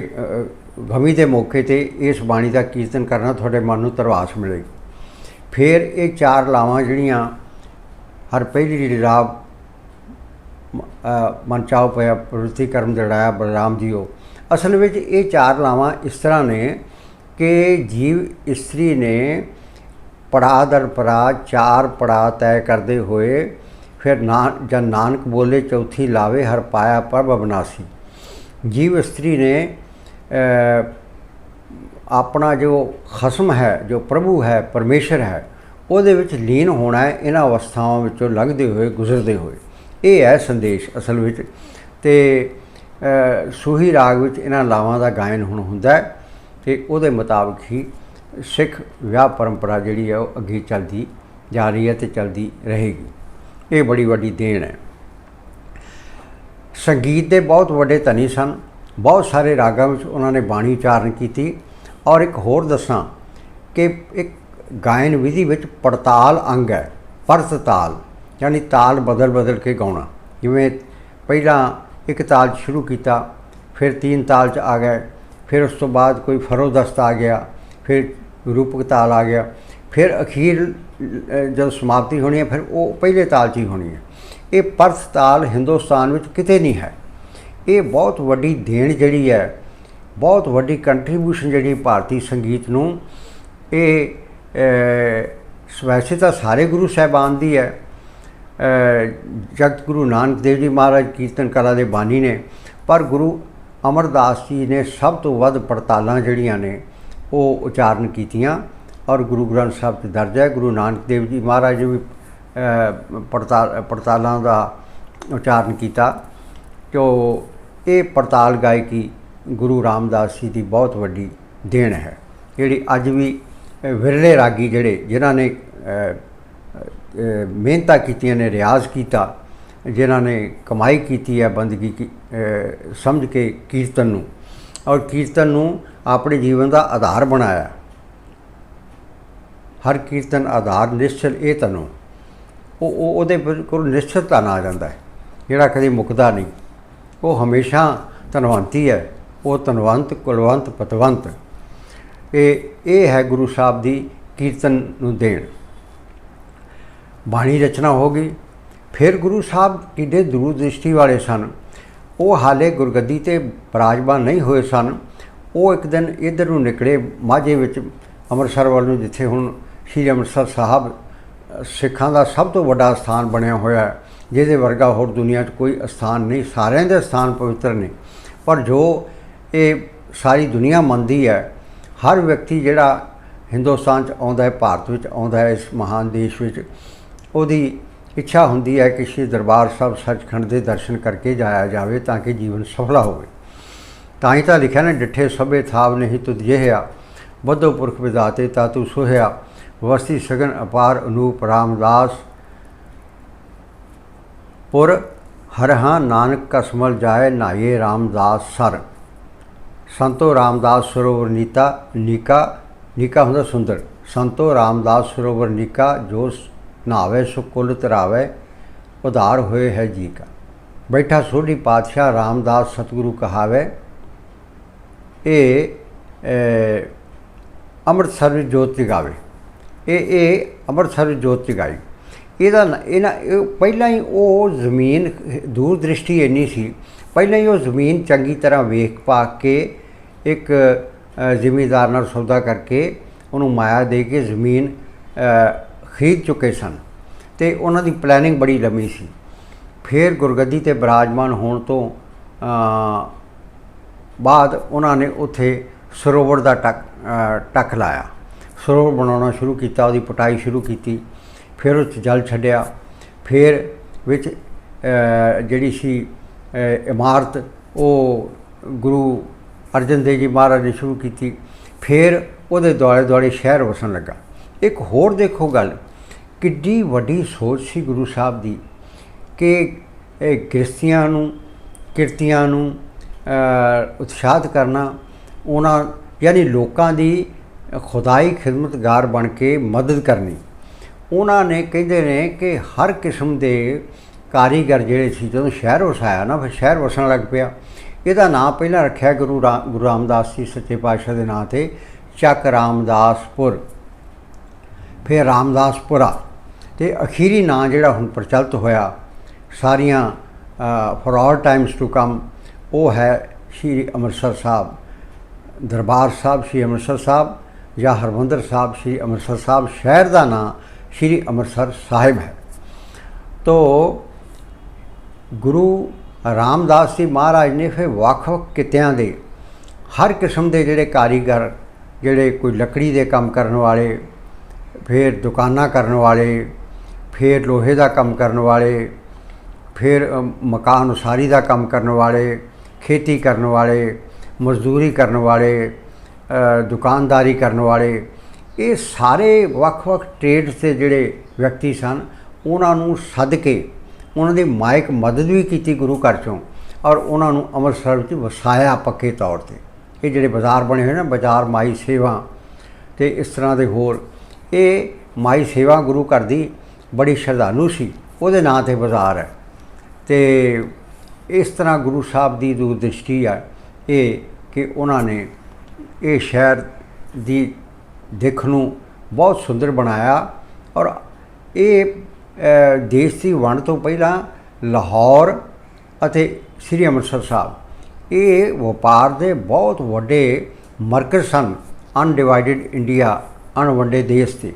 ਗਮੀ ਦੇ ਮੌਕੇ ਤੇ ਇਸ ਬਾਣੀ ਦਾ ਕੀਰਤਨ ਕਰਨਾ ਤੁਹਾਡੇ ਮਨ ਨੂੰ ਤਰਵਾਸ ਮਿਲੇਗੀ ਫਿਰ ਇਹ ਚਾਰ ਲਾਵਾਂ ਜਿਹੜੀਆਂ ਹਰ ਪਹਿਲੀ ਜਿਹੜੀ ਰਾਗ ਮਨ ਚਾਉ ਪਿਆ ਪ੍ਰਵೃತ್ತಿ ਕਰਮ ਜੜਾਇਆ ਬਲਰਾਮ ਜੀਓ ਅਸਲ ਵਿੱਚ ਇਹ ਚਾਰ ਲਾਵਾਂ ਇਸ ਤਰ੍ਹਾਂ ਨੇ ਕਿ ਜੀਵ ਇਸਤਰੀ ਨੇ ਪੜਾ ਦਰ ਪੜਾ ਚਾਰ ਪੜਾ ਤੈਅ ਕਰਦੇ ਹੋਏ ਫਿਰ ਨਾ ਜਨ ਨਾਨਕ ਬੋਲੇ, ਚੌਥੀ ਲਾਵੇ ਹਰ ਪਾਇਆ ਪ੍ਰਭ ਅਬਨਾਸੀ। ਜੀਵ ਇਸਤਰੀ ਨੇ ਆਪਣਾ ਜੋ ਖਸਮ ਹੈ, ਜੋ ਪ੍ਰਭੂ ਹੈ, ਪਰਮੇਸ਼ਰ ਹੈ, ਉਹਦੇ ਵਿੱਚ ਲੀਨ ਹੋਣਾ ਹੈ, ਇਹਨਾਂ ਅਵਸਥਾਵਾਂ ਵਿੱਚੋਂ ਲੰਘਦੇ ਹੋਏ, ਗੁਜ਼ਰਦੇ ਹੋਏ। ਇਹ ਹੈ ਸੰਦੇਸ਼ ਅਸਲ ਵਿੱਚ ਤੇ ਸੂਹੀ ਰਾਗ ਵਿੱਚ ਇਹਨਾਂ ਲਾਵਾਂ ਦਾ ਗਾਇਨ ਹੁਣ ਹੁੰਦਾ ਹੈ ਤੇ ਉਹਦੇ ਮੁਤਾਬਕ ਹੀ ਸਿੱਖ ਵਿਆਹ ਪਰੰਪਰਾ ਜਿਹੜੀ ਹੈ, ਉਹ ਅੱਗੇ ਚੱਲਦੀ ਜਾ ਰਹੀ ਹੈ ਤੇ ਚੱਲਦੀ ਰਹੇਗੀ। ਇਹ ਬੜੀ ਵੱਡੀ ਦੇਣ ਹੈ। ਸੰਗੀਤ ਦੇ ਬਹੁਤ ਵੱਡੇ ਧਨੀ ਸਨ। ਬਹੁਤ ਸਾਰੇ ਰਾਗਾਂ ਵਿੱਚ ਉਹਨਾਂ ਨੇ ਬਾਣੀ ਉਚਾਰਨ ਕੀਤੀ। ਔਰ ਇੱਕ ਹੋਰ ਦੱਸਾਂ ਕਿ ਇੱਕ ਗਾਇਨ ਵਿਧੀ ਵਿੱਚ ਪੜਤਾਲ ਅੰਗ ਹੈ ਪਰਤ ਤਾਲ, ਯਾਨੀ ਤਾਲ ਬਦਲ ਬਦਲ ਕੇ ਗਾਉਣਾ। ਜਿਵੇਂ ਪਹਿਲਾਂ ਇੱਕ ਤਾਲ 'ਚ ਸ਼ੁਰੂ ਕੀਤਾ, ਫਿਰ ਤਿੰਨ ਤਾਲ 'ਚ ਆ ਗਏ ਫਿਰ ਉਸ ਤੋਂ ਬਾਅਦ ਕੋਈ ਫਰੋਦਸਤ ਆ ਗਿਆ, ਫਿਰ ਰੂਪਕ ਤਾਲ ਆ ਗਿਆ। ਫਿਰ ਅਖੀਰ ਜਦੋਂ ਸਮਾਪਤੀ ਹੋਣੀ ਹੈ, ਫਿਰ ਉਹ ਪਹਿਲੇ ਤਾਲ 'ਚ ਹੀ ਹੋਣੀ ਹੈ। ਇਹ ਪਰਤ ਤਾਲ ਹਿੰਦੁਸਤਾਨ ਵਿੱਚ ਕਿਤੇ ਨਹੀਂ ਹੈ। ਇਹ ਬਹੁਤ ਵੱਡੀ ਦੇਣ ਜਿਹੜੀ ਹੈ, ਬਹੁਤ ਵੱਡੀ ਕੰਟਰੀਬਿਊਸ਼ਨ ਜਿਹੜੀ ਭਾਰਤੀ ਸੰਗੀਤ ਨੂੰ, ਇਹ ਵੈਸੇ ਤਾਂ ਸਾਰੇ ਗੁਰੂ ਸਾਹਿਬਾਨ ਦੀ ਹੈ। ਜਗਤ ਗੁਰੂ ਨਾਨਕ ਦੇਵ ਜੀ ਮਹਾਰਾਜ ਕੀਰਤਨ ਕਲਾ ਦੇ ਬਾਨੀ ਨੇ, ਪਰ ਗੁਰੂ ਅਮਰਦਾਸ ਜੀ ਨੇ ਸਭ ਤੋਂ ਵੱਧ ਪੜਤਾਲਾਂ ਜਿਹੜੀਆਂ ਨੇ, ਉਹ ਉਚਾਰਨ ਕੀਤੀਆਂ। ਔਰ ਗੁਰੂ ਗ੍ਰੰਥ ਸਾਹਿਬ 'ਚ ਦਰਜ ਹੈ। ਗੁਰੂ ਨਾਨਕ ਦੇਵ ਜੀ ਮਹਾਰਾਜ ਜੀ ਵੀ ਪੜਤਾਲ, ਪੜਤਾਲਾਂ ਦਾ ਉਚਾਰਨ ਕੀਤਾ ਜੋ ਇਹ ਪੜਤਾਲ ਗਾਇਕੀ ਗੁਰੂ ਰਾਮਦਾਸ ਜੀ ਦੀ ਬਹੁਤ ਵੱਡੀ ਦੇਣ ਹੈ। ਜਿਹੜੀ ਅੱਜ ਵੀ ਵਿਰਲੇ ਰਾਗੀ ਜਿਹੜੇ, ਜਿਨ੍ਹਾਂ ਨੇ ਮਿਹਨਤਾਂ ਕੀਤੀਆਂ ਨੇ, ਰਿਆਜ਼ ਕੀਤਾ, ਜਿਨ੍ਹਾਂ ਨੇ ਕਮਾਈ ਕੀਤੀ ਹੈ ਬੰਦਗੀ ਕੀ ਸਮਝ ਕੇ ਕੀਰਤਨ ਨੂੰ। ਔਰ ਕੀਰਤਨ ਨੂੰ ਆਪਣੇ ਜੀਵਨ ਦਾ ਆਧਾਰ ਬਣਾਇਆ। ਹਰ ਕੀਰਤਨ ਆਧਾਰ ਨਿਸ਼ਚਲ ਇਹ ਤਨੋ। ਉਹ ਉਹ ਉਹਦੇ ਕੋਲ ਨਿਸ਼ਚਿਤ ਤਨ ਆ ਜਾਂਦਾ ਹੈ। ਜਿਹੜਾ ਕਦੇ ਮੁੱਕਦਾ ਨਹੀਂ। ਉਹ ਹਮੇਸ਼ਾ ਧਨਵੰਤੀ ਹੈ। ਉਹ ਧਨਵੰਤ, ਕੁਲਵੰਤ, ਪਤਵੰਤ। ਇਹ ਇਹ ਹੈ ਗੁਰੂ ਸਾਹਿਬ ਦੀ ਕੀਰਤਨ ਨੂੰ ਦੇਣ। ਬਾਣੀ ਰਚਨਾ ਹੋ ਗਈ। ਫਿਰ ਗੁਰੂ ਸਾਹਿਬ ਕਿਡੇ ਦੂਰ ਦ੍ਰਿਸ਼ਟੀ ਵਾਲੇ ਸਨ। ਉਹ ਹਾਲੇ ਗੁਰਗੱਦੀ ਤੇ ਬਰਾਜਮਾਨ ਨਹੀਂ ਹੋਏ ਸਨ। ਉਹ ਇੱਕ ਦਿਨ ਇਧਰ ਨੂੰ ਨਿਕਲੇ ਮਾਝੇ ਵਿੱਚ ਅੰਮ੍ਰਿਤਸਰ ਵੱਲ ਨੂੰ, ਜਿੱਥੇ ਹੁਣ ਸ਼੍ਰੀ ਅੰਮ੍ਰਿਤਸਰ ਸਾਹਿਬ ਸਿੱਖਾਂ ਦਾ ਸਭ ਤੋਂ ਵੱਡਾ ਸਥਾਨ ਬਣਿਆ ਹੋਇਆ ਹੈ, ਜਿਹਦੇ ਵਰਗਾ ਹੋਰ ਦੁਨੀਆ 'ਚ ਕੋਈ ਸਥਾਨ ਨਹੀਂ, ਸਾਰਿਆਂ ਦੇ ਸਥਾਨ ਪਵਿੱਤਰ ਨੇ। ਪਰ ਜੋ ਇਹ ਸਾਰੀ ਦੁਨੀਆ ਮੰਨਦੀ ਹੈ, ਹਰ ਵਿਅਕਤੀ ਜਿਹੜਾ ਹਿੰਦੁਸਤਾਨ 'ਚ ਆਉਂਦਾ ਹੈ, ਭਾਰਤ ਵਿੱਚ ਆਉਂਦਾ ਹੈ, ਇਸ ਮਹਾਨ ਦੇਸ਼ ਵਿੱਚ, ਉਹਦੀ ਇੱਛਾ ਹੁੰਦੀ ਹੈ ਕਿ ਸ਼੍ਰੀ ਦਰਬਾਰ ਸਾਹਿਬ ਸੱਚਖੰਡ ਦੇ ਦਰਸ਼ਨ ਕਰਕੇ ਜਾਇਆ ਜਾਵੇ ਤਾਂ ਕਿ ਜੀਵਨ ਸਫਲਾ ਹੋਵੇ। ਤਾਂ ਹੀ ਤਾਂ ਲਿਖਿਆ ਨਾ, ਡਿੱਠੇ ਸਭੇ ਥਾਵ ਨਹੀਂ ਤੁਧ ਜਿਹਿਆ ਬੁੱਧੋ ਪੁਰਖ ਵਿਦਾਤੇ ਤਾ ਤੂੰ ਸੁਹਿਆ। ਵਸੀ ਸਗਨ ਅਪਾਰ ਅਨੂਪ ਰਾਮਦਾਸ। ਪੁਰ ਹਰਹਾ ਨਾਨਕ ਕਸਮਲ ਜਾਏ ਨਾਏ ਰਾਮਦਾਸ ਸਰ। ਸੰਤੋ ਰਾਮਦਾਸ ਸਰੋਵਰ ਨੀਤਾ, ਨੀਕਾ ਨੀਕਾ ਹੁੰਦਾ ਸੁੰਦਰ। ਸੰਤੋ ਰਾਮਦਾਸ ਸਰੋਵਰ ਨੀਕਾ ਜੋ ਸ- ਨਹਾਵੇ ਸੁ ਕੁਲ ਤਰਾਵੇ ਉਧਾਰ ਹੋਏ ਹੈ ਜੀ ਕਾ। ਬੈਠਾ ਸੋਢੀ ਪਾਤਸ਼ਾਹ ਰਾਮਦਾਸ ਸਤਿਗੁਰੂ ਕਹਾਵੇ, ਇਹ ਅੰਮ੍ਰਿਤਸਰ ਵਿੱਚ ਜੋਤ ਜਗਾਵੇ। ਇਹ ਇਹ ਅੰਮ੍ਰਿਤਸਰ ਵਿੱਚ ਜੋਤ ਜਗਾਈ ਇਹਦਾ ਇਹਨਾਂ, ਇਹ ਪਹਿਲਾਂ ਹੀ ਉਹ ਜ਼ਮੀਨ ਦੂਰ ਦ੍ਰਿਸ਼ਟੀ ਇੰਨੀ ਸੀ। ਪਹਿਲਾਂ ਹੀ ਉਹ ਜ਼ਮੀਨ ਚੰਗੀ ਤਰ੍ਹਾਂ ਵੇਖ ਪਾ ਕੇ ਇੱਕ ਜ਼ਿਮੀਦਾਰ ਨਾਲ ਸੌਦਾ ਕਰਕੇ ਉਹਨੂੰ ਮਾਇਆ ਦੇ ਕੇ ਜ਼ਮੀਨ ਖਰੀਦ ਚੁੱਕੇ ਸਨ ਤੇ ਉਹਨਾਂ ਦੀ ਪਲੈਨਿੰਗ ਬੜੀ ਲੰਮੀ ਸੀ। ਫਿਰ ਗੁਰਗੱਦੀ ਤੇ ਬਿਰਾਜਮਾਨ ਹੋਣ ਤੋਂ ਬਾਅਦ ਉਹਨਾਂ ਨੇ ਉੱਥੇ ਸਰੋਵਰ ਦਾ ਟੱਕ ਟੱਕ ਲਾਇਆ। ਸਰੋਵਰ ਬਣਾਉਣਾ ਸ਼ੁਰੂ ਕੀਤਾ ਉਹਦੀ ਪਟਾਈ ਸ਼ੁਰੂ ਕੀਤੀ ਫਿਰ ਉਹ 'ਚ ਜਲ ਛੱਡਿਆ ਫਿਰ ਵਿੱਚ ਜਿਹੜੀ ਸੀ ਇਮਾਰਤ ਉਹ ਗੁਰੂ ਅਰਜਨ ਦੇਵ ਜੀ ਮਹਾਰਾਜ ਨੇ ਸ਼ੁਰੂ ਕੀਤੀ ਫਿਰ ਉਹਦੇ ਦੁਆਲੇ ਦੁਆਲੇ ਸ਼ਹਿਰ ਵਸਣ ਲੱਗਾ। ਇੱਕ ਹੋਰ ਦੇਖੋ ਗੱਲ ਕਿੱਡੀ ਵੱਡੀ ਸੋਚ ਸੀ ਗੁਰੂ ਸਾਹਿਬ ਦੀ ਕਿ ਇਹ ਗ੍ਰਸਤੀਆਂ ਨੂੰ ਕਿਰਤੀਆਂ ਨੂੰ ਅ, ਉਤਸ਼ਾਹਿਤ ਕਰਨਾ ਉਹਨਾਂ ਯਾਨੀ ਲੋਕਾਂ ਦੀ ਖੁਦਾਈ ਖਿਦਮਤਗਾਰ ਬਣ ਕੇ ਮਦਦ ਕਰਨੀ। ਉਹਨਾਂ ਨੇ ਕਹਿੰਦੇ ਨੇ ਕਿ ਹਰ ਕਿਸਮ ਦੇ ਕਾਰੀਗਰ ਜਿਹੜੇ ਸੀ, ਜਦੋਂ ਸ਼ਹਿਰ ਵਸਾਇਆ ਨਾ, ਫਿਰ ਸ਼ਹਿਰ ਵਸਣ ਲੱਗ ਪਿਆ। ਇਹਦਾ ਨਾਂ ਪਹਿਲਾਂ ਰੱਖਿਆ ਗੁਰੂ ਰਾ- ਗੁਰੂ ਰਾਮਦਾਸ ਜੀ ਸੱਚੇ ਪਾਤਸ਼ਾਹ ਦੇ ਨਾਂ ਤੇ, ਚੱਕ ਰਾਮਦਾਸਪੁਰ। ਫਿਰ ਰਾਮਦਾਸਪੁਰਾ। ਤੇ ਅਖੀਰੀ ਨਾਂ ਜਿਹੜਾ ਹੁਣ ਪ੍ਰਚਲਿਤ ਹੋਇਆ, ਸਾਰੀਆਂ for all times to come ਉਹ ਹੈ ਸ਼੍ਰੀ ਅੰਮ੍ਰਿਤਸਰ ਸਾਹਿਬ। ਦਰਬਾਰ ਸਾਹਿਬ, ਸ਼੍ਰੀ ਅੰਮ੍ਰਿਤਸਰ ਸਾਹਿਬ। ਜਾਂ ਹਰਮੰਦਰ ਸਾਹਿਬ, ਸ਼੍ਰੀ ਅੰਮ੍ਰਿਤਸਰ ਸਾਹਿਬ ਸ਼ਹਿਰ ਦਾ ਨਾਂ ਸ਼੍ਰੀ ਅੰਮ੍ਰਿਤਸਰ ਸਾਹਿਬ ਹੈ। ਤੋ ਗੁਰੂ ਰਾਮਦਾਸ ਜੀ ਮਹਾਰਾਜ ਨੇ ਫਿਰ ਵੱਖ-ਵੱਖ ਕਿੱਤਿਆਂ ਦੇ ਹਰ ਕਿਸਮ ਦੇ ਜਿਹੜੇ ਕਾਰੀਗਰ, ਜਿਹੜੇ ਕੋਈ ਲੱਕੜੀ ਦੇ ਕੰਮ ਕਰਨ ਵਾਲੇ, ਫਿਰ ਦੁਕਾਨਾਂ ਕਰਨ ਵਾਲੇ, ਫਿਰ ਲੋਹੇ ਦਾ ਕੰਮ ਕਰਨ ਵਾਲੇ, ਫਿਰ ਮਕਾਨ ਉਸਾਰੀ ਦਾ ਕੰਮ ਕਰਨ ਵਾਲੇ, ਖੇਤੀ ਕਰਨ ਵਾਲੇ, ਮਜ਼ਦੂਰੀ ਕਰਨ ਵਾਲੇ ਦੁਕਾਨਦਾਰੀ ਕਰਨ ਵਾਲੇ, ਇਹ ਸਾਰੇ ਵੱਖ-ਵੱਖ ਟ੍ਰੇਡਸ ਦੇ ਜਿਹੜੇ ਵਿਅਕਤੀ ਸਨ, ਉਹਨਾਂ ਨੂੰ ਸੱਦ ਕੇ ਉਹਨਾਂ ਦੀ ਮਾਇਕ ਮਦਦ ਵੀ ਕੀਤੀ ਗੁਰੂ ਘਰ ਚੋਂ ਔਰ ਉਹਨਾਂ ਨੂੰ ਅੰਮ੍ਰਿਤਸਰ ਵਿੱਚ ਵਸਾਇਆ ਪੱਕੇ ਤੌਰ ਤੇ। ਇਹ ਜਿਹੜੇ ਬਾਜ਼ਾਰ ਬਣੇ ਹੋਏ ਨਾ ਬਾਜ਼ਾਰ ਮਾਈ ਸੇਵਾ ਤੇ ਇਸ ਤਰ੍ਹਾਂ ਦੇ ਹੋਰ, ਇਹ ਮਾਈ ਸੇਵਾ ਗੁਰੂ ਘਰ ਦੀ ਬੜੀ ਸ਼ਰਧਾਲੂ ਸੀ, ਉਹਦੇ ਨਾਂ ਤੇ ਬਾਜ਼ਾਰ ਹੈ। ਤੇ ਇਸ ਤਰ੍ਹਾਂ ਗੁਰੂ ਸਾਹਿਬ ਦੀ ਦੂਰਦ੍ਰਿਸ਼ਟੀ ਆ, ਇਹ ਕਿ ਉਹਨਾਂ ਨੇ ਇਹ ਸ਼ਹਿਰ ਦੀ ਦਿੱਖ ਨੂੰ ਬਹੁਤ ਸੁੰਦਰ ਬਣਾਇਆ ਔਰ ਇਹ ਦੇਸ਼ ਦੀ ਵੰਡ ਤੋਂ ਪਹਿਲਾਂ ਲਾਹੌਰ ਅਤੇ ਸ੍ਰੀ ਅੰਮ੍ਰਿਤਸਰ ਸਾਹਿਬ, ਇਹ ਵਪਾਰ ਦੇ ਬਹੁਤ ਵੱਡੇ ਮਰਕਜ਼ ਸਨ ਅਨਡਿਵਾਈਡਡ ਇੰਡੀਆ ਅਣਵੰਡੇ ਦੇਸ਼ ਤੇ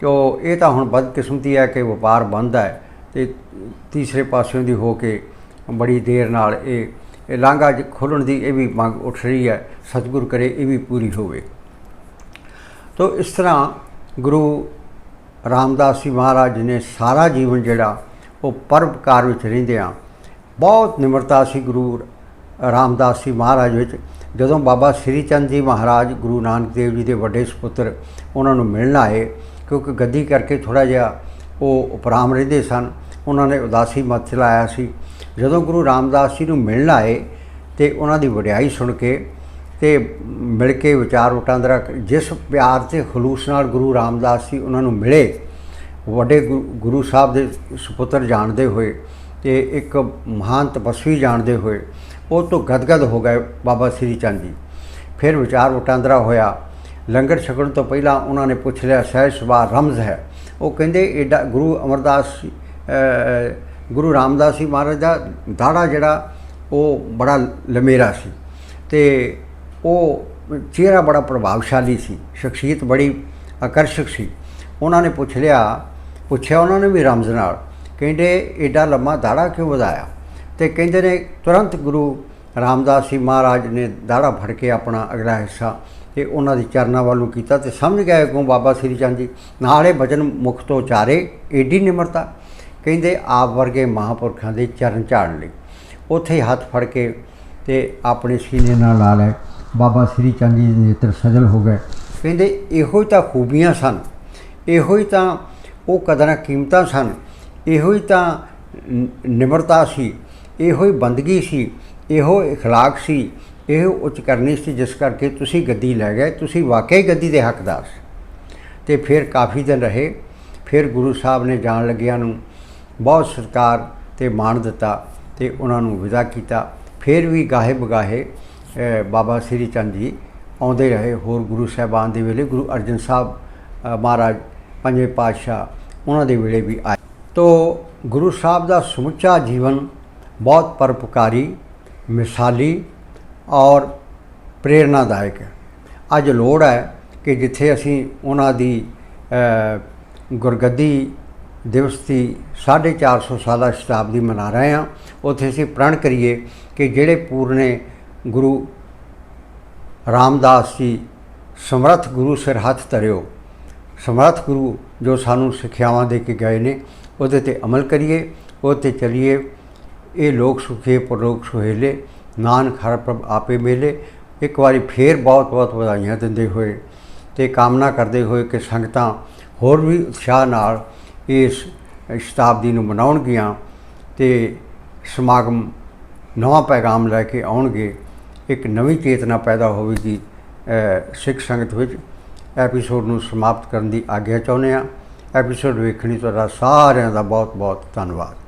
ਕਿਉਂ, ਇਹ ਤਾਂ ਹੁਣ ਬਦਕਿਸਮਤੀ ਹੈ ਕਿ ਵਪਾਰ ਬੰਦ ਹੈ ਤੇ ਤੀਸਰੇ ਪਾਸਿਓਂ ਦੀ ਹੋ ਕੇ ਬੜੀ ਦੇਰ ਨਾਲ ਇਹ ਇਹ ਲਾਂਘਾ ਖੋਲ੍ਹਣ ਦੀ ਇਹ ਵੀ ਮੰਗ ਉੱਠ ਰਹੀ ਹੈ, ਸਤਿਗੁਰ ਕਰੇ ਇਹ ਵੀ ਪੂਰੀ ਹੋਵੇ। ਤੋ ਇਸ ਤਰ੍ਹਾਂ ਗੁਰੂ ਰਾਮਦਾਸ ਜੀ ਮਹਾਰਾਜ ਨੇ ਸਾਰਾ ਜੀਵਨ ਜਿਹੜਾ ਉਹ ਪਰਪਕਾਰ ਵਿੱਚ ਰਹਿੰਦਿਆਂ ਬਹੁਤ ਨਿਮਰਤਾ ਸੀ ਗੁਰੂ ਰਾਮਦਾਸ ਜੀ ਮਹਾਰਾਜ ਵਿੱਚ। ਜਦੋਂ ਬਾਬਾ ਸ੍ਰੀ ਚੰਦ ਜੀ ਮਹਾਰਾਜ ਗੁਰੂ ਨਾਨਕ ਦੇਵ ਜੀ ਦੇ ਵੱਡੇ ਸੁਪੁੱਤਰ ਉਹਨਾਂ ਨੂੰ ਮਿਲਣ ਆਏ, ਕਿਉਂਕਿ ਗੱਦੀ ਕਰਕੇ ਥੋੜਾ ਜਿਹਾ ਉਹ ਉਪਰਾਮ ਰਹਿੰਦੇ ਸਨ, ਉਹਨਾਂ ਨੇ ਉਦਾਸੀ ਮਤ ਚਲਾਇਆ ਸੀ। ਜਦੋਂ ਗੁਰੂ ਰਾਮਦਾਸ ਜੀ ਨੂੰ ਮਿਲਣ ਆਏ ਤੇ ਉਹਨਾਂ ਦੀ ਵਡਿਆਈ ਸੁਣ ਕੇ ਤੇ ਮਿਲ ਕੇ ਵਿਚਾਰ ਵਟਾਂਦਰਾ ਜਿਸ ਪਿਆਰ ਤੇ ਖਲੂਸ ਨਾਲ ਗੁਰੂ ਰਾਮਦਾਸ ਜੀ ਉਹਨਾਂ ਨੂੰ ਮਿਲੇ, ਵੱਡੇ ਗੁਰੂ- ਗੁਰੂ ਸਾਹਿਬ ਦੇ ਸੁਪੁੱਤਰ ਜਾਣਦੇ ਹੋਏ ਤੇ ਇੱਕ ਮਹਾਨ ਤਪਸਵੀ ਜਾਣਦੇ ਹੋਏ ਉਹ ਤੋਂ ਗਦਗਦ ਹੋ ਗਏ ਬਾਬਾ ਸ੍ਰੀ ਚੰਦ ਜੀ। ਫਿਰ ਵਿਚਾਰ ਵਟਾਂਦਰਾ ਹੋਇਆ। ਲੰਗਰ ਛਕਣ ਤੋਂ ਪਹਿਲਾਂ ਉਹਨਾਂ ਨੇ ਪੁੱਛ ਲਿਆ, ਸਹਿਜ ਸੁਭਾਅ ਰਮਜ਼ ਹੈ। ਉਹ ਕਹਿੰਦੇ, ਏਡਾ, ਗੁਰੂ ਅਮਰਦਾਸ ਗੁਰੂ ਰਾਮਦਾਸ ਜੀ ਮਹਾਰਾਜ ਦਾ ਦਾੜਾ ਜਿਹੜਾ, ਉਹ ਬੜਾ ਲਮੇਰਾ ਸੀ ਤੇ ਉਹ ਚਿਹਰਾ ਬੜਾ ਪ੍ਰਭਾਵਸ਼ਾਲੀ ਸੀ, ਸ਼ਖਸੀਅਤ ਬੜੀ ਆਕਰਸ਼ਕ ਸੀ। ਉਹਨਾਂ ਨੇ ਪੁੱਛ ਲਿਆ, ਪੁੱਛਿਆ ਉਹਨਾਂ ਨੇ ਵੀ ਰਮਜ਼ ਨਾਲ, ਕਹਿੰਦੇ ਏਡਾ ਲੰਮਾ ਦਾੜਾ ਕਿਉਂ ਵਧਾਇਆ? ਤੇ ਕਹਿੰਦੇ ਨੇ, ਤੁਰੰਤ ਗੁਰੂ ਰਾਮਦਾਸ ਜੀ ਮਹਾਰਾਜ ਨੇ ਦਾੜਾ ਫੜ ਕੇ ਆਪਣਾ ਅਗਲਾ ਹਿੱਸਾ ਤੇ ਉਹਨਾਂ ਦੇ ਚਰਨਾਂ ਵੱਲੋਂ ਕੀਤਾ ਤੇ ਸਮਝ ਗਏ ਕੋ ਬਾਬਾ ਸ੍ਰੀ ਚੰਦ ਜੀ? ਨਾਲੇ ਬਚਨ ਮੁਖ ਤੋਂ ਉਚਾਰੇ, ਏਡੀ ਨਿਮਰਤਾ ਕਹਿੰਦੇ ਆਪ ਵਰਗੇ ਮਹਾਪੁਰਖਾਂ ਦੇ ਚਰਨ ਝਾੜਨ ਲਈ ਉੱਥੇ ਹੀ ਹੱਥ ਫੜ ਕੇ ਤੇ ਆਪਣੇ ਸੀਨੇ ਨਾਲ ਲਾ ਲਏ ਬਾਬਾ ਸ੍ਰੀ ਚੰਦ ਜੀ ਦੇ ਨੇਤਰ ਸਜਲ ਹੋ ਗਏ ਕਹਿੰਦੇ ਇਹੋ ਹੀ ਤਾਂ ਖੂਬੀਆਂ ਸਨ ਇਹੋ ਹੀ ਤਾਂ ਉਹ ਕਦਰਾਂ ਕੀਮਤਾਂ ਸਨ ਇਹੋ ਹੀ ਤਾਂ ਨ- ਨਿਮਰਤਾ ਸੀ ਇਹੋ ਹੀ ਬੰਦਗੀ ਸੀ ਇਹੋ اخلاق ਸੀ ਇਹੋ ਉੱਚ ਕਰਨੀ ਸੀ ਜਿਸ ਕਰਕੇ ਤੁਸੀਂ ਗੱਦੀ ਲੈ ਗਏ ਤੁਸੀਂ ਵਾਕਈ ਗੱਦੀ ਦੇ ਹੱਕਦਾਰ ਸੀ ਤੇ ਫਿਰ ਕਾਫੀ ਦਿਨ ਰਹੇ ਫਿਰ ਗੁਰੂ ਸਾਹਿਬ ਨੇ ਜਾਣ ਲੱਗਿਆਂ ਨੂੰ ਬਹੁਤ ਸਤਿਕਾਰ ਤੇ ਮਾਣ ਦਿੱਤਾ ਤੇ ਉਹਨਾਂ ਨੂੰ ਵਿਦਾ ਕੀਤਾ। ਫਿਰ ਵੀ ਗਾਹੇ ਬਗਾਹੇ ਬਾਬਾ ਸ੍ਰੀ ਚੰਦ ਜੀ ਆਉਂਦੇ ਰਹੇ। ਹੋਰ ਗੁਰੂ ਸਾਹਿਬਾਨ ਦੇ ਵੇਲੇ ਗੁਰੂ ਅਰਜਨ ਸਾਹਿਬ ਮਹਾਰਾਜ, ਪੰਜਵੇਂ ਪਾਤਸ਼ਾਹ ਉਹਨਾਂ ਦੇ ਵੇਲੇ ਵੀ ਆਏ। ਤੋ ਗੁਰੂ ਸਾਹਿਬ ਦਾ ਸਮੁੱਚਾ ਜੀਵਨ ਬਹੁਤ ਪਰਪਕਾਰੀ ਮਿਸਾਲੀ ਔਰ ਪ੍ਰੇਰਨਾਦਾਇਕ ਹੈ। ਅੱਜ ਲੋੜ ਹੈ ਕਿ ਜਿੱਥੇ ਅਸੀਂ ਉਹਨਾਂ ਦੀ ਗੁਰਗੱਦੀ ਦਿਵਸ ਦੀ 450 ਸਾਲਾ ਸ਼ਤਾਬਦੀ ਮਨਾ ਰਹੇ ਹਾਂ। ਉੱਥੇ ਅਸੀਂ ਪ੍ਰਣ ਕਰੀਏ ਕਿ ਜਿਹੜੇ ਪੂਰਨੇ ਗੁਰੂ ਰਾਮਦਾਸ ਜੀ ਸਮਰੱਥ ਗੁਰੂ ਸਿਰ ਹੱਥ ਧਰਿਓ, ਸਮਰੱਥ ਗੁਰੂ ਜੋ ਸਾਨੂੰ ਸਿੱਖਿਆਵਾਂ ਦੇ ਕੇ ਗਏ ਨੇ, ਉਹਦੇ ਤੇ ਅਮਲ ਕਰੀਏ ਉਹ ਤੇ ਚਲੀਏ। ਇਹ ਲੋਕ ਸੁਖੇ, ਪਰਲੋਕ ਸੁਹੇਲੇ, ਨਾਨਕ ਹਰ ਪ੍ਰਭ ਆਪੇ ਮੇਲੇ। ਇੱਕ ਵਾਰੀ ਫੇਰ ਬਹੁਤ ਬਹੁਤ ਵਧਾਈਆਂ ਦਿੰਦੇ ਹੋਏ ਤੇ ਕਾਮਨਾ ਕਰਦੇ ਹੋਏ ਕਿ ਸੰਗਤਾਂ ਹੋਰ ਵੀ ਉਤਸ਼ਾਹ ਨਾਲ ਇਸ ਸ਼ਤਾਬਦੀ ਨੂੰ ਮਨਾਉਣਗੀਆਂ ਤੇ ਸਮਾਗਮ ਨਵਾਂ ਪੈਗਾਮ ਲੈ ਕੇ ਆਉਣਗੇ, ਇੱਕ ਨਵੀਂ ਚੇਤਨਾ ਪੈਦਾ ਹੋਵੇਗੀ ਸਿੱਖ ਸੰਗਤ ਵਿੱਚ। ਐਪੀਸੋਡ ਨੂੰ ਸਮਾਪਤ ਕਰਨ ਦੀ ਆਗਿਆ ਚਾਹੁੰਦੇ ਹਾਂ। ਐਪੀਸੋਡ ਵੇਖਣ ਲਈ ਤੁਹਾਡਾ ਸਾਰਿਆਂ ਦਾ ਬਹੁਤ ਬਹੁਤ ਧੰਨਵਾਦ।